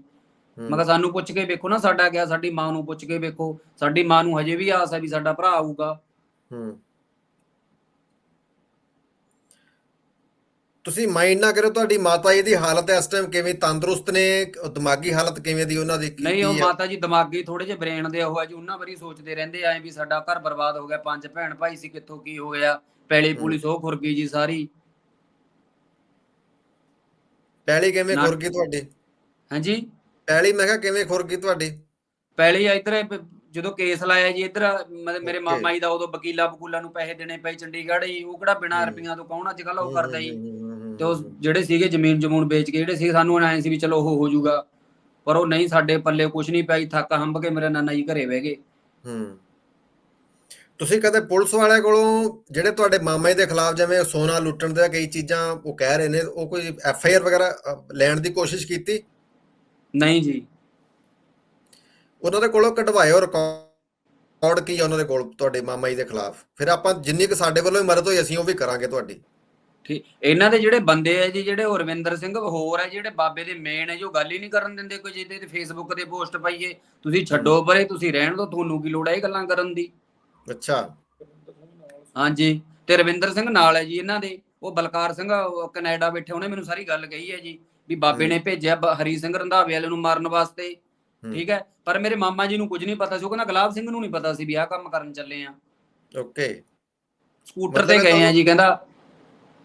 ਮੈਂ ਕਿਹਾ ਸਾਨੂੰ ਪੁੱਛ ਕੇ ਵੇਖੋ ਨਾ ਸਾਡਾ ਗਿਆ ਸਾਡੀ ਮਾਂ ਨੂੰ ਪੁੱਛ ਕੇ ਵੇਖੋ। ਸਾਡੀ ਮਾਂ ਨੂੰ ਹਜੇ ਵੀ ਆਸ ਹੈ ਵੀ ਸਾਡਾ ਭਰਾ ਆਊਗਾ। ਹੂੰ। ਤੁਸੀਂ ਮਾਈਂਡ ਨਾ ਕਰੋ ਤੁਹਾਡੀ ਮਾਤਾ ਜੀ ਦੀ ਹਾਲਤ ਇਸ ਟਾਈਮ ਕਿਵੇਂ ਤੰਦਰੁਸਤ ਨੇ ਦਿਮਾਗੀ ਹਾਲਤ ਕਿਵੇਂ ਦੀ ਉਹਨਾਂ ਦੀ ਕੀ- ਨਹੀਂ ਉਹ ਹੈ? ਮਾਤਾ ਜੀ ਦਿਮਾਗੀ ਥੋੜੇ ਜਿਹੇ ਬ੍ਰੇਨ ਦੇ ਉਹ ਆ ਜੀ ਉਹਨਾਂ ਵਾਰੀ ਸੋਚਦੇ ਰਹਿੰਦੇ ਆਏ ਵੀ ਸਾਡਾ ਘਰ ਬਰਬਾਦ ਹੋ ਗਿਆ ਪੰਜ ਭੈਣ ਭਾਈ ਸੀ ਕਿੱਥੋਂ ਕੀ ਹੋ ਗਿਆ ਪੈਲੀ ਪੂਲੀ ਸੋ ਖੁਰ ਗਈ ਜੀ ਸਾਰੀ। ਪੈਲੀ ਕਿਵੇਂ ਖੁਰ ਗਈ ਤੁਹਾਡੀ? ਹਾਂਜੀ? ਪੈਲੀ ਮੈਂ ਕਿਹਾ ਕਿਵੇਂ ਖੁਰ ਗਈ ਤੁਹਾਡੀ? ਪੈਲੀ ਇਧਰ ਜਦੋਂ ਕੇਸ ਲਾਇਆ ਜੀ ਇਧਰ ਮੇਰੇ. ਮਾਮਾ ਜੀ ਦਾ ਉਦੋਂ ਵਕੀਲਾ ਬਕੂਲਾ ਨੂੰ ਪੈਸੇ ਦੇਣੇ ਪਏ ਚੰਡੀਗੜ੍ਹ ਹੀ ਉਹ ਕਿਹੜਾ ਬਿਨਾਂ ਹੂੰ। ਰੁਪਈਆਂ ਤੋਂ ਕੌਣ ਅੱਜ ਕੱਲ ਉਹ ਕਰਦਾ ਜੀ? ਹੂੰ, ਹੂੰ, ਹੂੰ, ਤੇ ਉਹ ਜਿਹੜੇ ਸੀਗੇ ਜ਼ਮੀਨ ਜਮੂਨ ਵੇਚ ਕੇ ਜਿਹੜੇ ਸੀ ਸਾਨੂੰ ਐਂ ਸੀ ਵੀ ਚਲੋ ਉਹ ਹੋ ਜਾਊਗਾ। ਪਰ ਉਹ ਨਹੀਂ ਸਾਡੇ ਪੱਲੇ ਕੁਝ ਨਹੀਂ ਜੀ ਥੱਕ ਹੰਬ ਕੇ ਮੇਰੇ ਨਾਨਾ ਜੀ ਘਰੇ ਬਹਿ ਗਏ। ਹੂੰ। ਤੁਸੀਂ ਕਦੇ ਪੁਲਿਸ ਵਾਲਿਆਂ ਕੋਲੋਂ ਜਿਹੜੇ ਤੁਹਾਡੇ ਮਾਮਾ ਦੇ ਖਿਲਾਫ ਜਿਵੇਂ ਸੋਨਾ ਲੁੱਟਣ ਦੇ ਕਈ ਚੀਜ਼ਾਂ ਉਹ ਕਹਿ ਰਹੇ ਨੇ ਉਹ ਕੋਈ ਐਫ ਆਈ ਆਰ ਵਗੈਰਾ ਲੈਣ ਦੀ ਕੋਸ਼ਿਸ਼ ਕੀਤੀ? ਨਹੀਂ ਜੀ। ਉਹਨਾਂ ਦੇ ਕੋਲੋਂ ਕਢਵਾਇਓ ਰਿਕਾਰਡ ਕੀ ਉਹਨਾਂ ਦੇ ਕੋਲ ਤੁਹਾਡੇ ਮਾਮਾ ਜੀ ਦੇ ਖਿਲਾਫ? ਫਿਰ ਆਪਾਂ ਜਿੰਨੀ ਕੁ ਸਾਡੇ ਵੱਲੋਂ ਵੀ ਮਦਦ ਹੋਈ ਅਸੀਂ ਉਹ ਵੀ ਕਰਾਂਗੇ ਤੁਹਾਡੀ। ਠੀਕ ਇਹਨਾਂ ਦੇ ਜਿਹੜੇ ਬੰਦੇ ਆ ਜੀ ਜਿਹੜੇ ਉਹ ਰਵਿੰਦਰ ਸਿੰਘ ਹੋਰ ਆ ਜਿਹੜੇ ਬਾਬੇ ਦੇ ਮੇਨ ਹੈ ਜੋ ਗੱਲ ਹੀ ਨਹੀਂ ਕਰਨ ਦਿੰਦੇ ਕੋਈ ਜਿਹਦੇ ਤੇ ਫੇਸਬੁੱਕ ਤੇ ਪੋਸਟ ਪਾਈਏ। ਤੁਸੀਂ ਛੱਡੋ ਪਰੇ ਤੁਸੀਂ ਰਹਿਣ ਦਿਓ ਤੁਹਾਨੂੰ ਕੀ ਲੋੜ ਹੈ ਇਹ ਗੱਲਾਂ ਕਰਨ ਦੀ? ਅੱਛਾ। ਹਾਂਜੀ ਤੇ ਰਵਿੰਦਰ ਸਿੰਘ ਨਾਲ ਹੈ ਜੀ ਇਹਨਾਂ ਦੇ ਉਹ ਬਲਕਾਰ ਸਿੰਘ ਕੈਨੇਡਾ ਬੈਠੇ ਉਹਨੇ ਮੈਨੂੰ ਸਾਰੀ ਗੱਲ ਕਹੀ ਹੈ ਜੀ ਵੀ ਬਾਬੇ ਨੇ ਭੇਜਿਆ ਹਰੀ ਸਿੰਘ ਰੰਧਾਵੇ ਵਾਲੇ ਨੂੰ ਮਾਰਨ ਵਾਸਤੇ ਠੀਕ ਹੈ ਪਰ ਮੇਰੇ ਮਾਮਾ ਜੀ ਨੂੰ ਕੁਝ ਨਹੀਂ ਪਤਾ ਸੀ ਉਹ ਕਹਿੰਦਾ ਗੁਲਾਬ ਸਿੰਘ ਨੂੰ ਨਹੀਂ ਪਤਾ ਸੀ ਵੀ ਆਹ ਕੰਮ ਕਰਨ ਚੱਲੇ ਆ। ਓਕੇ। ਸਕੂਟਰ ਤੇ ਗਏ ਆ ਜੀ ਕਹਿੰਦਾ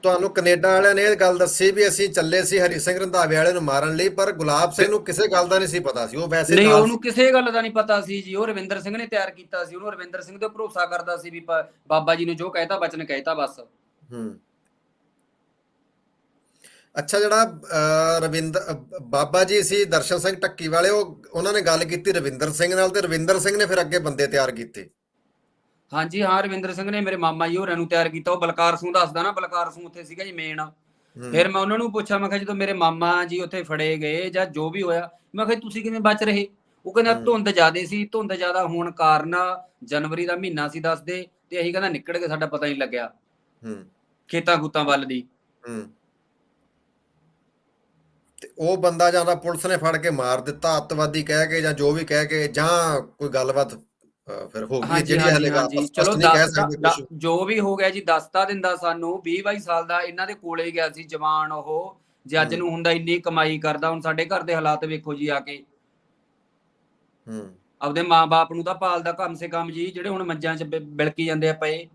ਤੁਹਾਨੂੰ ਕੈਨੇਡਾ ਵਾਲਿਆਂ ਨੇ ਇਹ ਗੱਲ ਦੱਸੀ ਵੀ ਅਸੀਂ ਚੱਲੇ ਸੀ ਹਰੀ ਸਿੰਘ ਰੰਧਾਵੇ ਵਾਲੇ ਨੂੰ ਮਾਰਨ ਲਈ ਪਰ ਗੁਲਾਬ ਸਿੰਘ ਨੂੰ ਕਿਸੇ ਗੱਲ ਦਾ ਨਹੀਂ ਸੀ ਪਤਾ ਸੀ ਉਹ ਵੈਸੇ ਨਹੀਂ ਉਹਨੂੰ ਕਿਸੇ ਗੱਲ ਦਾ ਨਹੀਂ ਪਤਾ ਸੀ ਜੀ ਉਹ ਰਵਿੰਦਰ ਸਿੰਘ ਨੇ ਤਿਆਰ ਕੀਤਾ ਸੀ ਉਹਨੂੰ ਰਵਿੰਦਰ ਸਿੰਘ ਤੇ ਭਰੋਸਾ ਕਰਦਾ ਸੀ ਵੀ ਬਾਬਾ ਜੀ ਨੇ ਜੋ ਕਹਿਤਾ ਬਚਨ ਕਹਿਤਾ ਬਸ। ਹੂੰ। ਅੱਛਾ ਜਿਹੜਾ ਰਵਿੰਦਰ ਬਾਬਾ ਜੀ ਸੀ ਦਰਸ਼ਨ ਸਿੰਘ ਟੱਕੀ ਵਾਲੇ ਉਹ ਉਹਨਾਂ ਨੇ ਗੱਲ ਕੀਤੀ ਰਵਿੰਦਰ ਸਿੰਘ ਨਾਲ ਤੇ ਰਵਿੰਦਰ ਸਿੰਘ ਨੇ ਫਿਰ ਅੱਗੇ ਬੰਦੇ ਤਿਆਰ ਕੀਤੇ। ਹਾਂਜੀ ਹਾਂ ਰਵਿੰਦਰ ਸਿੰਘ ਨੇ ਮੇਰੇ ਮਾਮਾ ਜੀ ਹੋਰਾਂ ਨੂੰ ਤਿਆਰ ਕੀਤਾ। ਉਹ ਬਲਕਾਰ ਸਿੰਘ ਦੱਸਦਾ ਨਾ ਬਲਕਾਰ ਸਿੰਘ ਉੱਥੇ ਸੀਗਾ ਜੀ ਮੇਨ ਫਿਰ ਮੈਂ ਉਹਨਾਂ ਨੂੰ ਪੁੱਛਿਆ ਮੈਂ ਕਿਹਾ ਜਦੋਂ ਮੇਰੇ ਮਾਮਾ ਜੀ ਉੱਥੇ ਫੜੇ ਗਏ ਜਾਂ ਜੋ ਵੀ ਹੋਇਆ ਮੈਂ ਕਿਹਾ ਤੁਸੀਂ ਕਿਵੇਂ ਬਚ ਰਹੇ? ਉਹ ਕਹਿੰਦਾ। ਧੁੰਦ ਜ਼ਿਆਦੇ ਸੀ ਧੁੰਦ ਜ਼ਿਆਦਾ ਹੋਣ ਕਾਰਨ ਜਨਵਰੀ ਦਾ ਮਹੀਨਾ ਸੀ ਦੱਸਦੇ ਤੇ ਅਸੀਂ ਕਹਿੰਦਾ ਨਿਕਲ ਕੇ ਸਾਡਾ ਪਤਾ ਨਹੀਂ ਲੱਗਿਆ ਹੂੰ। ਖੇਤਾਂ ਖੂਤਾਂ ਵੱਲ ਦੀ। ਹੂੰ। ਤੇ ਉਹ ਬੰਦਾ ਜਾਂ ਪੁਲਿਸ ਨੇ ਫੜ ਕੇ ਮਾਰ ਦਿੱਤਾ ਅੱਤਵਾਦੀ ਕਹਿ ਕੇ ਜਾਂ ਜੋ ਵੀ ਕਹਿ ਕੇ ਜਾਂ ਕੋਈ ਗੱਲਬਾਤ ਫਿਰ ਹੋ ਗਈ ਜਿਹੜੀ ਹਲੇ ਆਪਾਂ ਚਲੋ ਨਹੀਂ ਕਹਿ ਸਕਦੇ ਕੁਝ ਜੋ ਵੀ ਹੋ ਗਿਆ ਜੀ ਦੱਸਤਾ ਦਿੰਦਾ ਸਾਨੂੰ। 20 22 ਸਾਲ ਦਾ ਇਹਨਾਂ ਦੇ ਕੋਲੇ ਗਿਆ ਸੀ ਜਵਾਨ ਉਹ। ਜੇ ਅੱਜ। ਨੂੰ ਹੁੰਦਾ ਇੰਨੀ ਕਮਾਈ ਕਰਦਾ ਹੁਣ ਸਾਡੇ ਘਰ ਦੇ ਹਾਲਾਤ ਵੇਖੋ ਜੀ ਆ ਕੇ। ਹੂੰ। ਆਪਦੇ ਮਾਪੇ ਨੂੰ ਤਾਂ ਪਾਲਦਾ ਕਮ ਸੇ ਕਮ ਜੀ ਜਿਹੜੇ ਹੁਣ ਮੰਜਾਂ 'ਚ ਬਿਲਕੀ ਜਾਂਦੇ ਆ ਪਏ।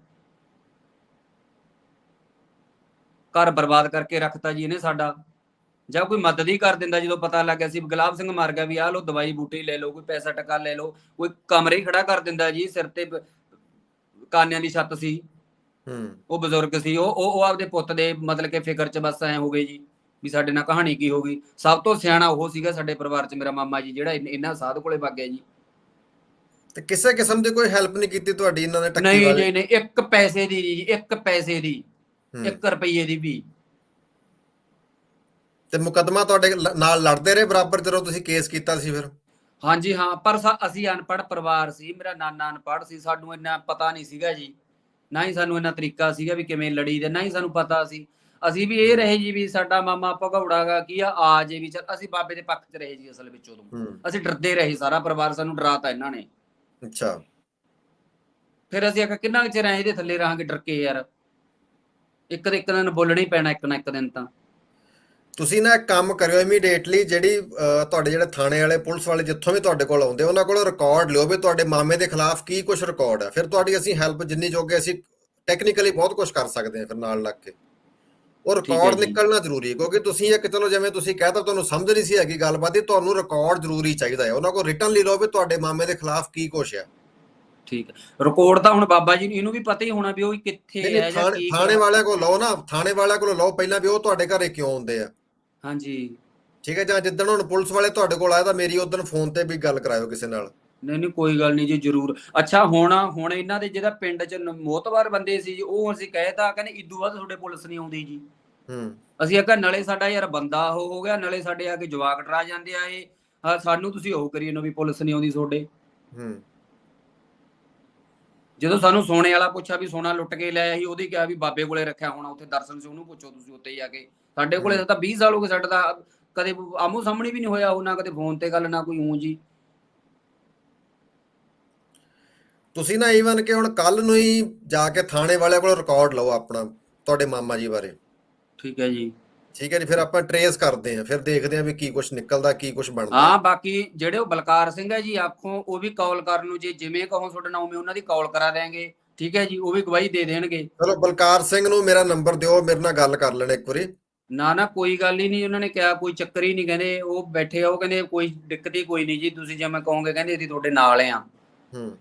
ਘਰ ਬਰਬਾਦ ਕਰਕੇ ਰੱਖਤਾ ਜੀ ਇਹਨੇ ਸਾਡਾ। ਜਾਂ ਕੋਈ ਮਦਦ ਹੀ ਕਰ ਦਿੰਦਾ ਜਦੋਂ ਪਤਾ ਲੱਗ ਗਿਆ ਸੀ ਗੁਲਾਬ ਸਿੰਘ ਮਰ ਗਿਆ ਵੀ ਆਹ ਲੋ ਦਵਾਈ ਬੂਟੀ ਲੈ ਲਓ ਕੋਈ ਪੈਸਾ ਟਕਾ ਲੈ ਲਓ ਕੋਈ ਕਮਰੇ ਹੀ ਖੜਾ ਕਰ ਦਿੰਦਾ ਜੀ ਸਿਰ ਤੇ ਕਾਨਿਆਂ ਦੀ ਛੱਤ ਸੀ। ਹੂੰ। ਉਹ ਬਜ਼ੁਰਗ ਸੀ ਉਹ ਉਹ ਆਪਦੇ ਪੁੱਤ ਦੇ ਮਤਲਬ ਕਿ ਫਿਕਰ 'ਚ ਬਸ ਐ ਹੋ ਗਏ ਜੀ ਵੀ ਸਾਡੇ ਨਾਲ ਕਹਾਣੀ ਕੀ ਹੋ ਗਈ। ਸਭ ਤੋਂ ਸਿਆਣਾ ਉਹ ਸੀਗਾ ਸਾਡੇ ਪਰਿਵਾਰ 'ਚ ਮੇਰਾ ਮਾਮਾ ਜੀ ਜਿਹੜਾ ਇਨ- ਇਹਨਾਂ ਸਾਧ ਕੋਲੇ ਵਗ ਗਿਆ ਜੀ। ਤੇ ਕਿਸੇ ਕਿਸਮ ਦੀ ਕੋਈ ਹੈਲਪ ਨਹੀਂ ਕੀਤੀ ਤੁਹਾਡੀ ਇਹਨਾਂ ਨੇ ਟੱਕੀ ਨਹੀਂ ਵਾਲੇ? ਜੀ ਨਹੀਂ ਇੱਕ ਪੈਸੇ ਦੀ ਜੀ ਇੱਕ ਪੈਸੇ ਦੀ ਹੂੰ। 1 ਰੁਪਏ ਦੀ ਵੀ। ਤੇ ਮੁਕੱਦਮਾ ਤੁਹਾਡੇ ਨਾਲ ਲੜਦੇ ਰਹੇ ਬਰਾਬਰ ਜਦੋਂ ਤੁਸੀਂ ਕੇਸ ਕੀਤਾ ਸੀ ਫਿਰ? ਹਾਂਜੀ ਹਾਂ ਪਰ ਅਸੀਂ ਅਨਪੜ੍ਹ ਪਰਿਵਾਰ ਸੀ ਮੇਰਾ ਨਾਨਾ ਅਨਪੜ੍ਹ ਸੀ ਸਾਨੂੰ ਇੰਨਾ ਪਤਾ ਨਹੀਂ ਸੀਗਾ ਜੀ। ਨਾ ਹੀ ਸਾਨੂੰ ਇੰਨਾ ਤਰੀਕਾ ਸੀਗਾ ਵੀ ਕਿਵੇਂ ਲੜੀ ਦੇ ਨਾ ਹੀ ਸਾਨੂੰ ਪਤਾ ਸੀ। ਅਸੀਂ ਵੀ ਇਹ ਰਹੇ ਜੀ ਵੀ ਸਾਡਾ ਮਾਮਾ ਭਗੌੜਾਗਾ ਕੀ ਆ ਆ ਜੇ ਵੀ ਚੱਲ ਅਸੀਂ ਬਾਬੇ ਦੇ ਪੱਖ 'ਚ ਰਹੇ ਜੀ ਅਸਲ ਵਿੱਚ ਉਦੋਂ। ਅਸੀਂ ਡਰਦੇ ਰਹੇ ਸਾਰਾ ਪਰਿਵਾਰ ਸਾਨੂੰ ਡਰਾਤਾ ਇਹਨਾਂ ਨੇ। ਅੱਛਾ। ਫਿਰ ਅਸੀਂ ਆਖਿਆ ਕਿੰਨਾ ਚਿਰ ਐ ਇਹਦੇ ਥੱਲੇ ਰਹਾਂਗੇ ਡਰ ਕੇ ਯਾਰ। ਇੱਕ ਦੇ ਇੱਕ ਦਿਨ ਬੋਲਣਾ ਹੀ ਪੈਣਾ ਇੱਕ ਨਾ ਇੱਕ ਦਿਨ ਤਾਂ। ਤੁਸੀਂ ਨਾ ਕੰਮ ਕਰਿਓ ਇਮੀਡੀਏਟਲੀ ਜਿਹੜੀ ਤੁਹਾਡੇ ਜਿਹੜੇ ਥਾਣੇ ਵਾਲੇ ਪੁਲਿਸ ਵਾਲੇ ਜਿੱਥੋਂ ਵੀ ਤੁਹਾਡੇ ਕੋਲ ਆਉਂਦੇ ਉਹਨਾਂ ਕੋਲ ਰਿਕਾਰਡ ਲਿਓ ਵੀ ਤੁਹਾਡੇ ਮਾਮੇ ਦੇ ਖਿਲਾਫ ਕੀ ਕੁਝ ਰਿਕਾਰਡ ਹੈ ਫਿਰ ਤੁਹਾਡੀ ਅਸੀਂ ਹੈਲਪ ਜਿੰਨੀ ਜੋਗੇ ਅਸੀਂ ਟੈਕਨੀਕਲੀ ਬਹੁਤ ਕੁਝ ਕਰ ਸਕਦੇ ਹਾਂ ਫਿਰ ਨਾਲ ਲੱਗ ਕੇ। ਉਹ ਰਿਕਾਰਡ। ਨਿਕਲਣਾ ਜ਼ਰੂਰੀ ਹੈ ਕਿਉਂਕਿ ਤੁਸੀਂ ਇੱਕ ਚਲੋ ਜਿਵੇਂ ਤੁਸੀਂ ਕਹਿਤਾ ਤੁਹਾਨੂੰ ਸਮਝ ਨਹੀਂ ਸੀ ਹੈਗੀ ਗੱਲਬਾਤ ਦੀ ਤੁਹਾਨੂੰ ਰਿਕਾਰਡ ਜ਼ਰੂਰੀ ਚਾਹੀਦਾ ਹੈ। ਉਹਨਾਂ ਕੋਲ ਰਿਟਨ ਲੈ ਲਓ ਵੀ ਤੁਹਾਡੇ ਮਾਮੇ ਦੇ ਖਿਲਾਫ ਕੀ ਕੁਝ ਹੈ ਠੀਕ ਹੈ। ਰਿਕਾਰਡ ਤਾਂ ਹੁਣ ਬਾਬਾ ਜੀ ਨੂੰ ਇਹਨੂੰ ਵੀ ਪਤਾ ਹੀ ਹੋਣਾ ਵੀ ਉਹ ਕਿੱਥੇ ਹੈ ਜਾਂ ਕੀ ਥਾਣੇ ਵਾਲਿਆਂ ਕੋਲ ਲਓ ਨਾ ਥਾਣੇ ਵਾਲਿਆਂ ਕੋਲ ਲਓ ਪਹਿਲਾਂ ਵੀ ਉਹ ਤੁਹਾਡੇ ਘਰੇ ਕਿਉਂ ਆਉਂਦੇ ਆ? ਹਾਂਜੀ। ਠੀਕ ਹੈ ਜਾਂ ਜਿੱਦਣ ਹੁਣ ਪੁਲਿਸ ਵਾਲੇ ਤੁਹਾਡੇ ਕੋਲ ਆਏ ਤਾਂ ਮੇਰੀ ਉਦੋਂ ਫੋਨ ਤੇ ਵੀ ਗੱਲ ਕਰਾਇਓ ਕਿਸੇ ਨਾਲ। ਨਹੀਂ ਨਹੀਂ ਕੋਈ ਗੱਲ ਨਹੀਂ ਜੀ ਜ਼ਰੂਰ। ਅੱਛਾ ਹੁਣ ਹੁਣ ਇਹਨਾਂ ਦੇ ਜਿਹੜਾ ਪਿੰਡ 'ਚ ਨ- ਮੋਤਬਾਰ ਬੰਦੇ ਸੀ ਜੀ ਉਹ ਅਸੀਂ ਕਹਿਤਾ ਕਹਿੰਦੇ ਇਦੋਂ ਬਾਅਦ ਤੁਹਾਡੇ ਪੁਲਿਸ ਨਹੀਂ ਆਉਂਦੀ ਜੀ। ਹੂੰ। ਅਸੀਂ ਆਖਿਆ ਨਲੇ ਸਾਡਾ ਯਾਰ ਬੰਦਾ ਉਹ ਹੋ ਗਿਆ ਨਲੇ ਸਾਡੇ ਆ ਕੇ ਜਵਾਕ ਡਰਾ ਜਾਂਦੇ ਆ ਇਹ। ਸਾਨੂੰ ਤੁਸੀਂ ਉਹ ਕਰੀ ਹੋ ਵੀ ਪੁਲਿਸ ਨਹੀਂ ਆਉਂਦੀ ਤੁਹਾਡੇ। ਹੂੰ। ਜਦੋਂ ਸਾਨੂੰ ਸੋਨੇ ਵਾਲਾ ਪੁੱਛਿਆ ਵੀ ਸੋਨਾ ਲੁੱਟ ਕੇ ਲਿਆਇਆ ਸੀ ਉਹਦੀ ਕਿਹਾ ਵੀ ਬਾਬੇ ਕੋਲੇ ਰੱਖਿਆ ਹੋਣਾ ਉੱਥੇ ਦਰਸ਼ਨ ਸੀ ਉਹਨੂੰ ਪੁੱਛੋ ਤੁਸੀਂ ਉੱਤੇ ਜਾ ਕੇ। ਸਾਡੇ ਕੋਲੇ ਤਾਂ 20 ਸਾਲ ਹੋ ਗਏ ਸਾਡਾ ਤਾਂ ਕਦੇ ਆਮੋ ਸਾਹਮਣੇ ਵੀ ਨਹੀਂ ਹੋਇਆ ਉਹ ਨਾ ਕਦੇ ਫੋਨ ਤੇ ਗੱਲ ਨਾ ਕੋਈ ਊਂ ਜੀ। ਤੁਸੀਂ ਨਾ ਈਵਨ ਕਿ ਹੁਣ ਕੱਲ ਨੂੰ ਹੀ ਜਾ ਕੇ ਥਾਣੇ ਵਾਲਿਆਂ ਕੋਲ ਰਿਕਾਰਡ ਲਓ ਆਪਣਾ ਤੁਹਾਡੇ ਮਾਮਾ ਜੀ ਬਾਰੇ। ਠੀਕ ਹੈ ਜੀ। ਠੀਕ ਹੈ ਜੀ ਫਿਰ ਆਪਾਂ ਟਰੇਸ ਕਰਦੇ ਹਾਂ ਫਿਰ ਦੇਖਦੇ ਹਾਂ ਵੀ ਕੀ ਕੁਝ ਨਿਕਲਦਾ ਕੀ ਕੁਝ ਬਣਦਾ। ਹਾਂ ਬਾਕੀ ਜਿਹੜੇ ਉਹ ਬਲਕਾਰ ਸਿੰਘ ਹੈ ਜੀ ਆਖੋ ਉਹ ਵੀ ਕਾਲ ਕਰਨ ਨੂੰ ਜੇ ਜਿਵੇਂ ਕਹੋ ਤੁਹਾਡੇ ਉਵੇਂ ਉਹਨਾਂ ਦੀ ਕਾਲ ਕਰਾ ਦੇਾਂਗੇ ਠੀਕ ਹੈ ਜੀ ਉਹ ਵੀ ਗਵਾਹੀ ਦੇ ਦੇਣਗੇ। ਚਲੋ ਬਲਕਾਰ ਸਿੰਘ ਨੂੰ ਮੇਰਾ ਨੰਬਰ ਦਿਓ ਮੇਰੇ ਨਾਲ ਗੱਲ ਕਰ ਲੈਣ ਇੱਕ ਵਾਰੀ। ਨਾ ਨਾ ਕੋਈ ਗੱਲ ਹੀ ਨਹੀਂ ਉਹਨਾਂ ਨੇ ਕਿਹਾ ਕੋਈ ਚੱਕਰ ਹੀ ਨਹੀਂ ਕਹਿੰਦੇ ਉਹ ਬੈਠੇ ਆ ਉਹ ਕਹਿੰਦੇ ਕੋਈ ਦਿੱਕਤ ਹੀ ਕੋਈ ਨਹੀਂ ਜੀ ਤੁਸੀਂ ਜਿਵੇਂ ਕਹੋਗੇ ਕਹਿੰਦੇ ਅਸੀਂ ਤੁਹਾਡੇ ਨਾਲ ਆ। ਹੂੰ।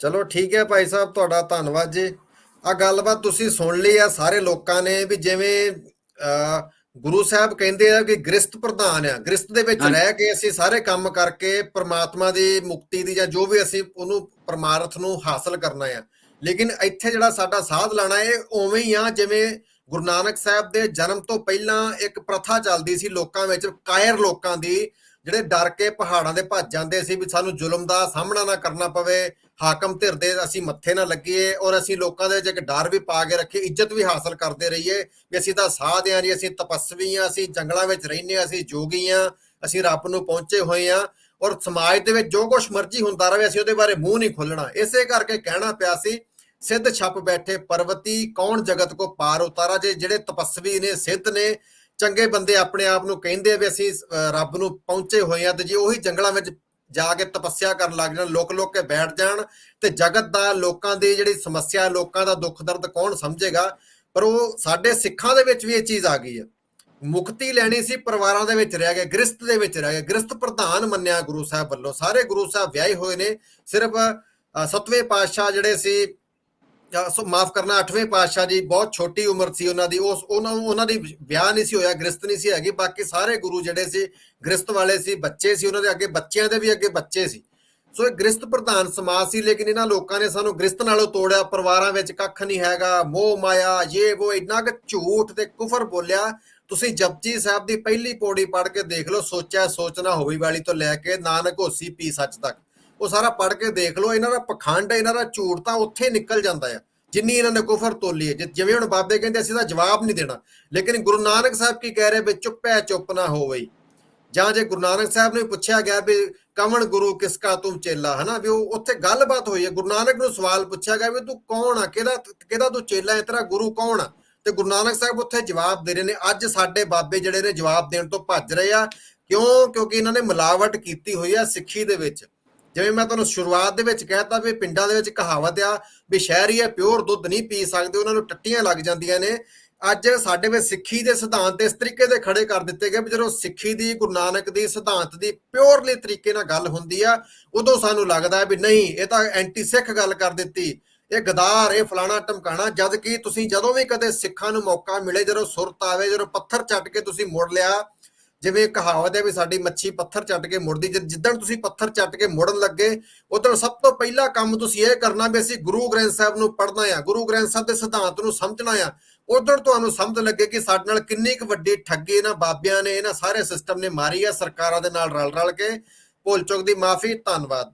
ਚਲੋ ਠੀਕ ਹੈ ਭਾਈ ਸਾਹਿਬ ਤੁਹਾਡਾ ਧੰਨਵਾਦ ਜੀ। ਆ ਗੱਲਬਾਤ ਤੁਸੀਂ ਸੁਣ ਲਈ ਆ ਸਾਰੇ ਲੋਕਾਂ ਨੇ ਵੀ ਜਿਵੇਂ ਗੁਰੂ ਸਾਹਿਬ ਕਹਿੰਦੇ ਆ ਕਿ ਗ੍ਰਸਤ ਪ੍ਰਧਾਨ ਆ ਗ੍ਰਸਤ ਦੇ ਵਿੱਚ। ਰਹਿ ਕੇ ਅਸੀਂ ਸਾਰੇ ਕੰਮ ਕਰਕੇ ਪ੍ਰਮਾਤਮਾ ਦੀ ਮੁਕਤੀ ਦੀ ਜਾਂ ਜੋ ਵੀ ਅਸੀਂ ਉਹਨੂੰ ਪਰਮਾਰਥ ਨੂੰ ਹਾਸਲ ਕਰਨਾ ਆ ਲੇਕਿਨ ਇੱਥੇ ਜਿਹੜਾ ਸਾਡਾ ਸਾਧ ਲਾਣਾ ਇਹ ਉਵੇਂ ਹੀ ਆ ਜਿਵੇਂ ਗੁਰੂ ਨਾਨਕ ਸਾਹਿਬ ਦੇ ਜਨਮ ਤੋਂ ਪਹਿਲਾਂ ਇੱਕ ਪ੍ਰਥਾ ਚੱਲਦੀ ਸੀ ਲੋਕਾਂ ਵਿੱਚ ਕਾਇਰ ਲੋਕਾਂ ਦੀ ਜਿਹੜੇ ਡਰ ਕੇ ਪਹਾੜਾਂ ਦੇ ਭੱਜ ਜਾਂਦੇ ਸੀ ਵੀ ਸਾਨੂੰ ਜ਼ੁਲਮ ਦਾ ਸਾਹਮਣਾ ਨਾ ਕਰਨਾ ਪਵੇ, ਹਾਕਮ ਧਿਰ ਦੇ ਅਸੀਂ ਮੱਥੇ ਨਾ ਲੱਗੀਏ ਔਰ ਅਸੀਂ ਲੋਕਾਂ ਦੇ ਵਿੱਚ ਡਰ ਵੀ ਪਾ ਕੇ ਰੱਖੀਏ, ਇੱਜ਼ਤ ਵੀ ਹਾਸਲ ਕਰਦੇ ਰਹੀਏ ਵੀ ਅਸੀਂ ਤਾਂ ਸਾਧ ਹਾਂ ਜੀ, ਅਸੀਂ ਤਪਸਵੀ ਹਾਂ ਅਸੀਂ ਜੰਗਲਾਂ ਵਿੱਚ ਰਹਿੰਦੇ ਹਾਂ ਅਸੀਂ ਜੋਗੀ ਹਾਂ ਅਸੀਂ ਰੱਬ ਨੂੰ ਪਹੁੰਚੇ ਹੋਏ ਹਾਂ ਔਰ ਸਮਾਜ ਦੇ ਵਿੱਚ ਜੋ ਕੁਝ ਮਰਜ਼ੀ ਹੁੰਦਾ ਰਹੇ ਅਸੀਂ ਉਹਦੇ ਬਾਰੇ ਮੂੰਹ ਨਹੀਂ ਖੋਲਣਾ ਇਸੇ ਕਰਕੇ ਕਹਿਣਾ ਪਿਆ ਸੀ, ਸਿੱਧ ਛੱਪ ਬੈਠੇ ਪਰਵਤੀ ਕੌਣ ਜਗਤ ਕੋ ਪਾਰ ਉਤਾਰਾ ਜੇ, ਜਿਹੜੇ ਤਪਸਵੀ ਨੇ, ਸਿੱਧ ਨੇ ਚੰਗੇ ਬੰਦੇ ਆਪਣੇ ਆਪ ਨੂੰ ਕਹਿੰਦੇ ਵੀ ਅਸੀਂ ਰੱਬ ਨੂੰ ਪਹੁੰਚੇ ਹੋਏ ਆ ਤੇ ਜੇ ਉਹੀ ਜੰਗਲਾਂ ਵਿੱਚ ਜਾ ਕੇ ਤਪੱਸਿਆ ਕਰਨ ਲੱਗ ਜਾਣ ਲੋਕ ਲੋਕ ਕੇ ਬੈਠ ਜਾਣ ਤੇ ਜਗਤ ਦਾ ਲੋਕਾਂ ਦੀ ਜਿਹੜੀ ਸਮੱਸਿਆ ਲੋਕਾਂ ਦਾ ਦੁੱਖ ਦਰਦ ਕੌਣ ਸਮਝੇਗਾ? ਪਰ ਉਹ ਸਾਡੇ ਸਿੱਖਾਂ ਦੇ ਵਿੱਚ ਵੀ ਇਹ ਚੀਜ਼ ਆ ਗਈ ਹੈ ਮੁਕਤੀ ਲੈਣੀ ਸੀ ਪਰਿਵਾਰਾਂ ਦੇ ਵਿੱਚ ਰਹਿ ਗਏ ਗ੍ਰਸਤ ਦੇ ਵਿੱਚ ਰਹਿ ਗਏ। ਗ੍ਰਸਤ ਪ੍ਰਧਾਨ ਮੰਨਿਆ ਗੁਰੂ ਸਾਹਿਬ ਵੱਲੋਂ। ਸਾਰੇ ਗੁਰੂ ਸਾਹਿਬ ਵਿਆਹੇ ਹੋਏ ਨੇ ਸਿਰਫ ਅ, ਸੱਤਵੇਂ ਪਾਤਸ਼ਾਹ ਜਿਹੜੇ ਸੀ ਸੋ ਮਾਫ ਕਰਨਾ 8ਵੇਂ ਪਾਤਸ਼ਾਹ ਜੀ ਬਹੁਤ ਛੋਟੀ ਉਮਰ ਸੀ ਉਹਨਾਂ ਦੀ, ਉਸ ਉਹਨਾਂ ਨੂੰ ਉਹਨਾਂ ਦੀ ਵਿਆਹ ਨਹੀਂ ਸੀ ਹੋਇਆ, ਗ੍ਰਸਤ ਨਹੀਂ ਸੀ ਹੈਗੀ, ਬਾਕੀ ਸਾਰੇ ਗੁਰੂ ਜਿਹੜੇ ਸੀ, ਗ੍ਰਸਤ ਵਾਲੇ ਸੀ, ਬੱਚੇ ਸੀ, ਉਹਨਾਂ ਦੇ ਅੱਗੇ ਬੱਚਿਆਂ ਦੇ ਵੀ ਅੱਗੇ ਬੱਚੇ ਸੀ। ਸੋ ਇਹ ਗ੍ਰਸਤ ਪ੍ਰਧਾਨ ਸਮਾਜ ਸੀ, ਲੇਕਿਨ ਇਹਨਾਂ ਲੋਕਾਂ ਨੇ ਸਾਨੂੰ ਗ੍ਰਸਤ ਨਾਲੋਂ ਤੋੜਿਆ, ਪਰਿਵਾਰਾਂ ਵਿੱਚ ਕੱਖ ਨਹੀਂ ਹੈਗਾ, ਮੋਹ ਮਾਇਆ ਇਹ ਉਹ ਇੰਨਾ ਕਿ ਝੂਠ ਤੇ ਕੁਫਰ ਬੋਲਿਆ। ਤੁਸੀਂ ਜਪਜੀ ਸਾਹਿਬ ਦੀ ਪਹਿਲੀ ਪੌੜੀ ਪੜ੍ਹ ਕੇ ਦੇਖ ਲਓ, ਸੋਚਿਆ ਸੋਚਣਾ ਹੋਈ ਵਾਲੀ ਤੋਂ ਲੈ ਕੇ ਨਾਨਕ ਹੋਸੀ ਪੀ ਸੱਚ ਤੱਕ। ਉਹ ਸਾਰਾ ਪੜ੍ਹ ਕੇ ਦੇਖ ਲਓ, ਇਹਨਾਂ ਦਾ ਪਖੰਡ, ਇਹਨਾਂ ਦਾ ਝੂਠ ਤਾਂ ਉੱਥੇ ਨਿਕਲ ਜਾਂਦਾ ਹੈ ਜਿੰਨੀ ਇਹਨਾਂ ਨੇ ਕੁਫਰ ਤੋਲੀ ਹੈ ਜਿਵੇਂ ਹੁਣ ਬਾਬੇ ਕਹਿੰਦੇ ਅਸੀਂ ਤਾਂ ਜਵਾਬ ਨਹੀਂ ਦੇਣਾ। ਲੇਕਿਨ ਗੁਰੂ ਨਾਨਕ ਸਾਹਿਬ ਕੀ ਕਹਿ ਰਹੇ ਵੀ ਚੁੱਪੈ ਚੁੱਪ ਨਾ ਹੋਵੇ ਜਾਂ ਜੇ ਗੁਰੂ ਨਾਨਕ ਸਾਹਿਬ ਨੂੰ ਪੁੱਛਿਆ ਗਿਆ ਵੀ ਕਵਣ ਗੁਰੂ ਕਿਸ ਕਾ ਤੁਮ ਚੇਲਾ, ਹਨਾ? ਵੀ ਉਹ ਉੱਥੇ ਗੱਲਬਾਤ ਹੋਈ ਹੈ, ਗੁਰੂ ਨਾਨਕ ਨੂੰ ਸਵਾਲ ਪੁੱਛਿਆ ਗਿਆ ਵੀ ਤੂੰ ਕੌਣ ਆ? ਕਿਹਦਾ ਕਿਹਦਾ ਤੂੰ ਚੇਲਾ ਹੈ? ਤੇਰਾ ਗੁਰੂ ਕੌਣ ਆ? ਤੇ ਗੁਰੂ ਨਾਨਕ ਸਾਹਿਬ ਉੱਥੇ ਜਵਾਬ ਦੇ ਰਹੇ ਨੇ। ਅੱਜ ਸਾਡੇ ਬਾਬੇ ਜਿਹੜੇ ਨੇ ਜਵਾਬ ਦੇਣ ਤੋਂ ਭੱਜ ਰਹੇ ਆ। ਕਿਉਂ? ਕਿਉਂਕਿ ਇਹਨਾਂ ਨੇ ਮਿਲਾਵਟ ਕੀਤੀ ਹੋਈ ਆ ਸਿੱਖੀ ਦੇ ਵਿੱਚ। ਜਿਵੇਂ ਮੈਂ ਤੁਹਾਨੂੰ ਸ਼ੁਰੂਆਤ ਦੇ ਵਿੱਚ ਕਹਿਤਾ ਵੀ ਪਿੰਡਾਂ ਦੇ ਵਿੱਚ ਕਹਾਵਤ ਆ ਵੀ ਸ਼ਹਿਰੀ ਆ ਪਿਓਰ ਦੁੱਧ ਨਹੀਂ ਪੀ ਸਕਦੇ, ਉਹਨਾਂ ਨੂੰ ਟੱਟੀਆਂ ਲੱਗ ਜਾਂਦੀਆਂ ਨੇ। ਅੱਜ ਸਾਡੇ ਵਿੱਚ ਸਿੱਖੀ ਦੇ ਸਿਧਾਂਤ ਇਸ ਤਰੀਕੇ ਦੇ ਖੜੇ ਕਰ ਦਿੱਤੇ ਗਏ ਵੀ ਜਦੋਂ ਸਿੱਖੀ ਦੀ, ਗੁਰੂ ਨਾਨਕ ਦੀ ਸਿਧਾਂਤ ਦੀ ਪਿਓਰਲੀ ਤਰੀਕੇ ਨਾਲ ਗੱਲ ਹੁੰਦੀ ਆ, ਉਦੋਂ ਸਾਨੂੰ ਲੱਗਦਾ ਹੈ ਵੀ ਨਹੀਂ, ਇਹ ਤਾਂ ਐਂਟੀ ਸਿੱਖ ਗੱਲ ਕਰ ਦਿੱਤੀ। ਇਹ ਗਦਾਰ, ਇਹ ਫਲਾਣਾ ਟਮਕਾਣਾ ਜਦ ਕਿ ਤੁਸੀਂ ਜਦੋਂ ਵੀ ਕਦੇ ਸਿੱਖਾਂ ਨੂੰ ਮੌਕਾ ਮਿਲੇ, ਜਦੋਂ ਸੁਰਤ ਆਵੇ, ਜਦੋਂ ਪੱਥਰ ਚੱਟ ਕੇ ਤੁਸੀਂ ਮੁੜ ਲਿਆ ਜਿਵੇਂ ਕਹਾਵਤ ਹੈ ਵੀ ਸਾਡੀ ਮੱਛੀ ਪੱਥਰ ਚੱਟ ਕੇ ਮੁੜਦੀ। ਜਿੱਦਣ ਤੁਸੀਂ ਪੱਥਰ ਚੱਟ ਕੇ ਮੁੜਨ ਲੱਗੇ, ਉਦੋਂ ਸਭ ਤੋਂ ਪਹਿਲਾ ਕੰਮ ਤੁਸੀਂ ਇਹ ਕਰਨਾ ਵੀ ਅਸੀਂ ਗੁਰੂ ਗ੍ਰੰਥ ਸਾਹਿਬ ਨੂੰ ਪੜ੍ਹਨਾ ਆ, ਗੁਰੂ ਗ੍ਰੰਥ ਸਾਹਿਬ ਦੇ ਸਿਧਾਂਤ ਨੂੰ ਸਮਝਣਾ ਆ। ਉਦੋਂ ਤੁਹਾਨੂੰ ਸਮਝ ਲੱਗੇ ਕਿ ਸਾਡੇ ਨਾਲ ਕਿੰਨੀ ਕੁ ਵੱਡੀ ਠੱਗੀ ਇਹਨਾਂ ਬਾਬਿਆਂ ਨੇ, ਇਹਨਾਂ ਸਾਰੇ ਸਿਸਟਮ ਨੇ ਮਾਰੀ ਆ, ਸਰਕਾਰਾਂ ਦੇ ਨਾਲ ਰਲ ਰਲ ਕੇ। ਭੁੱਲ ਚੁੱਕ ਦੀ ਮਾਫੀ, ਧੰਨਵਾਦ।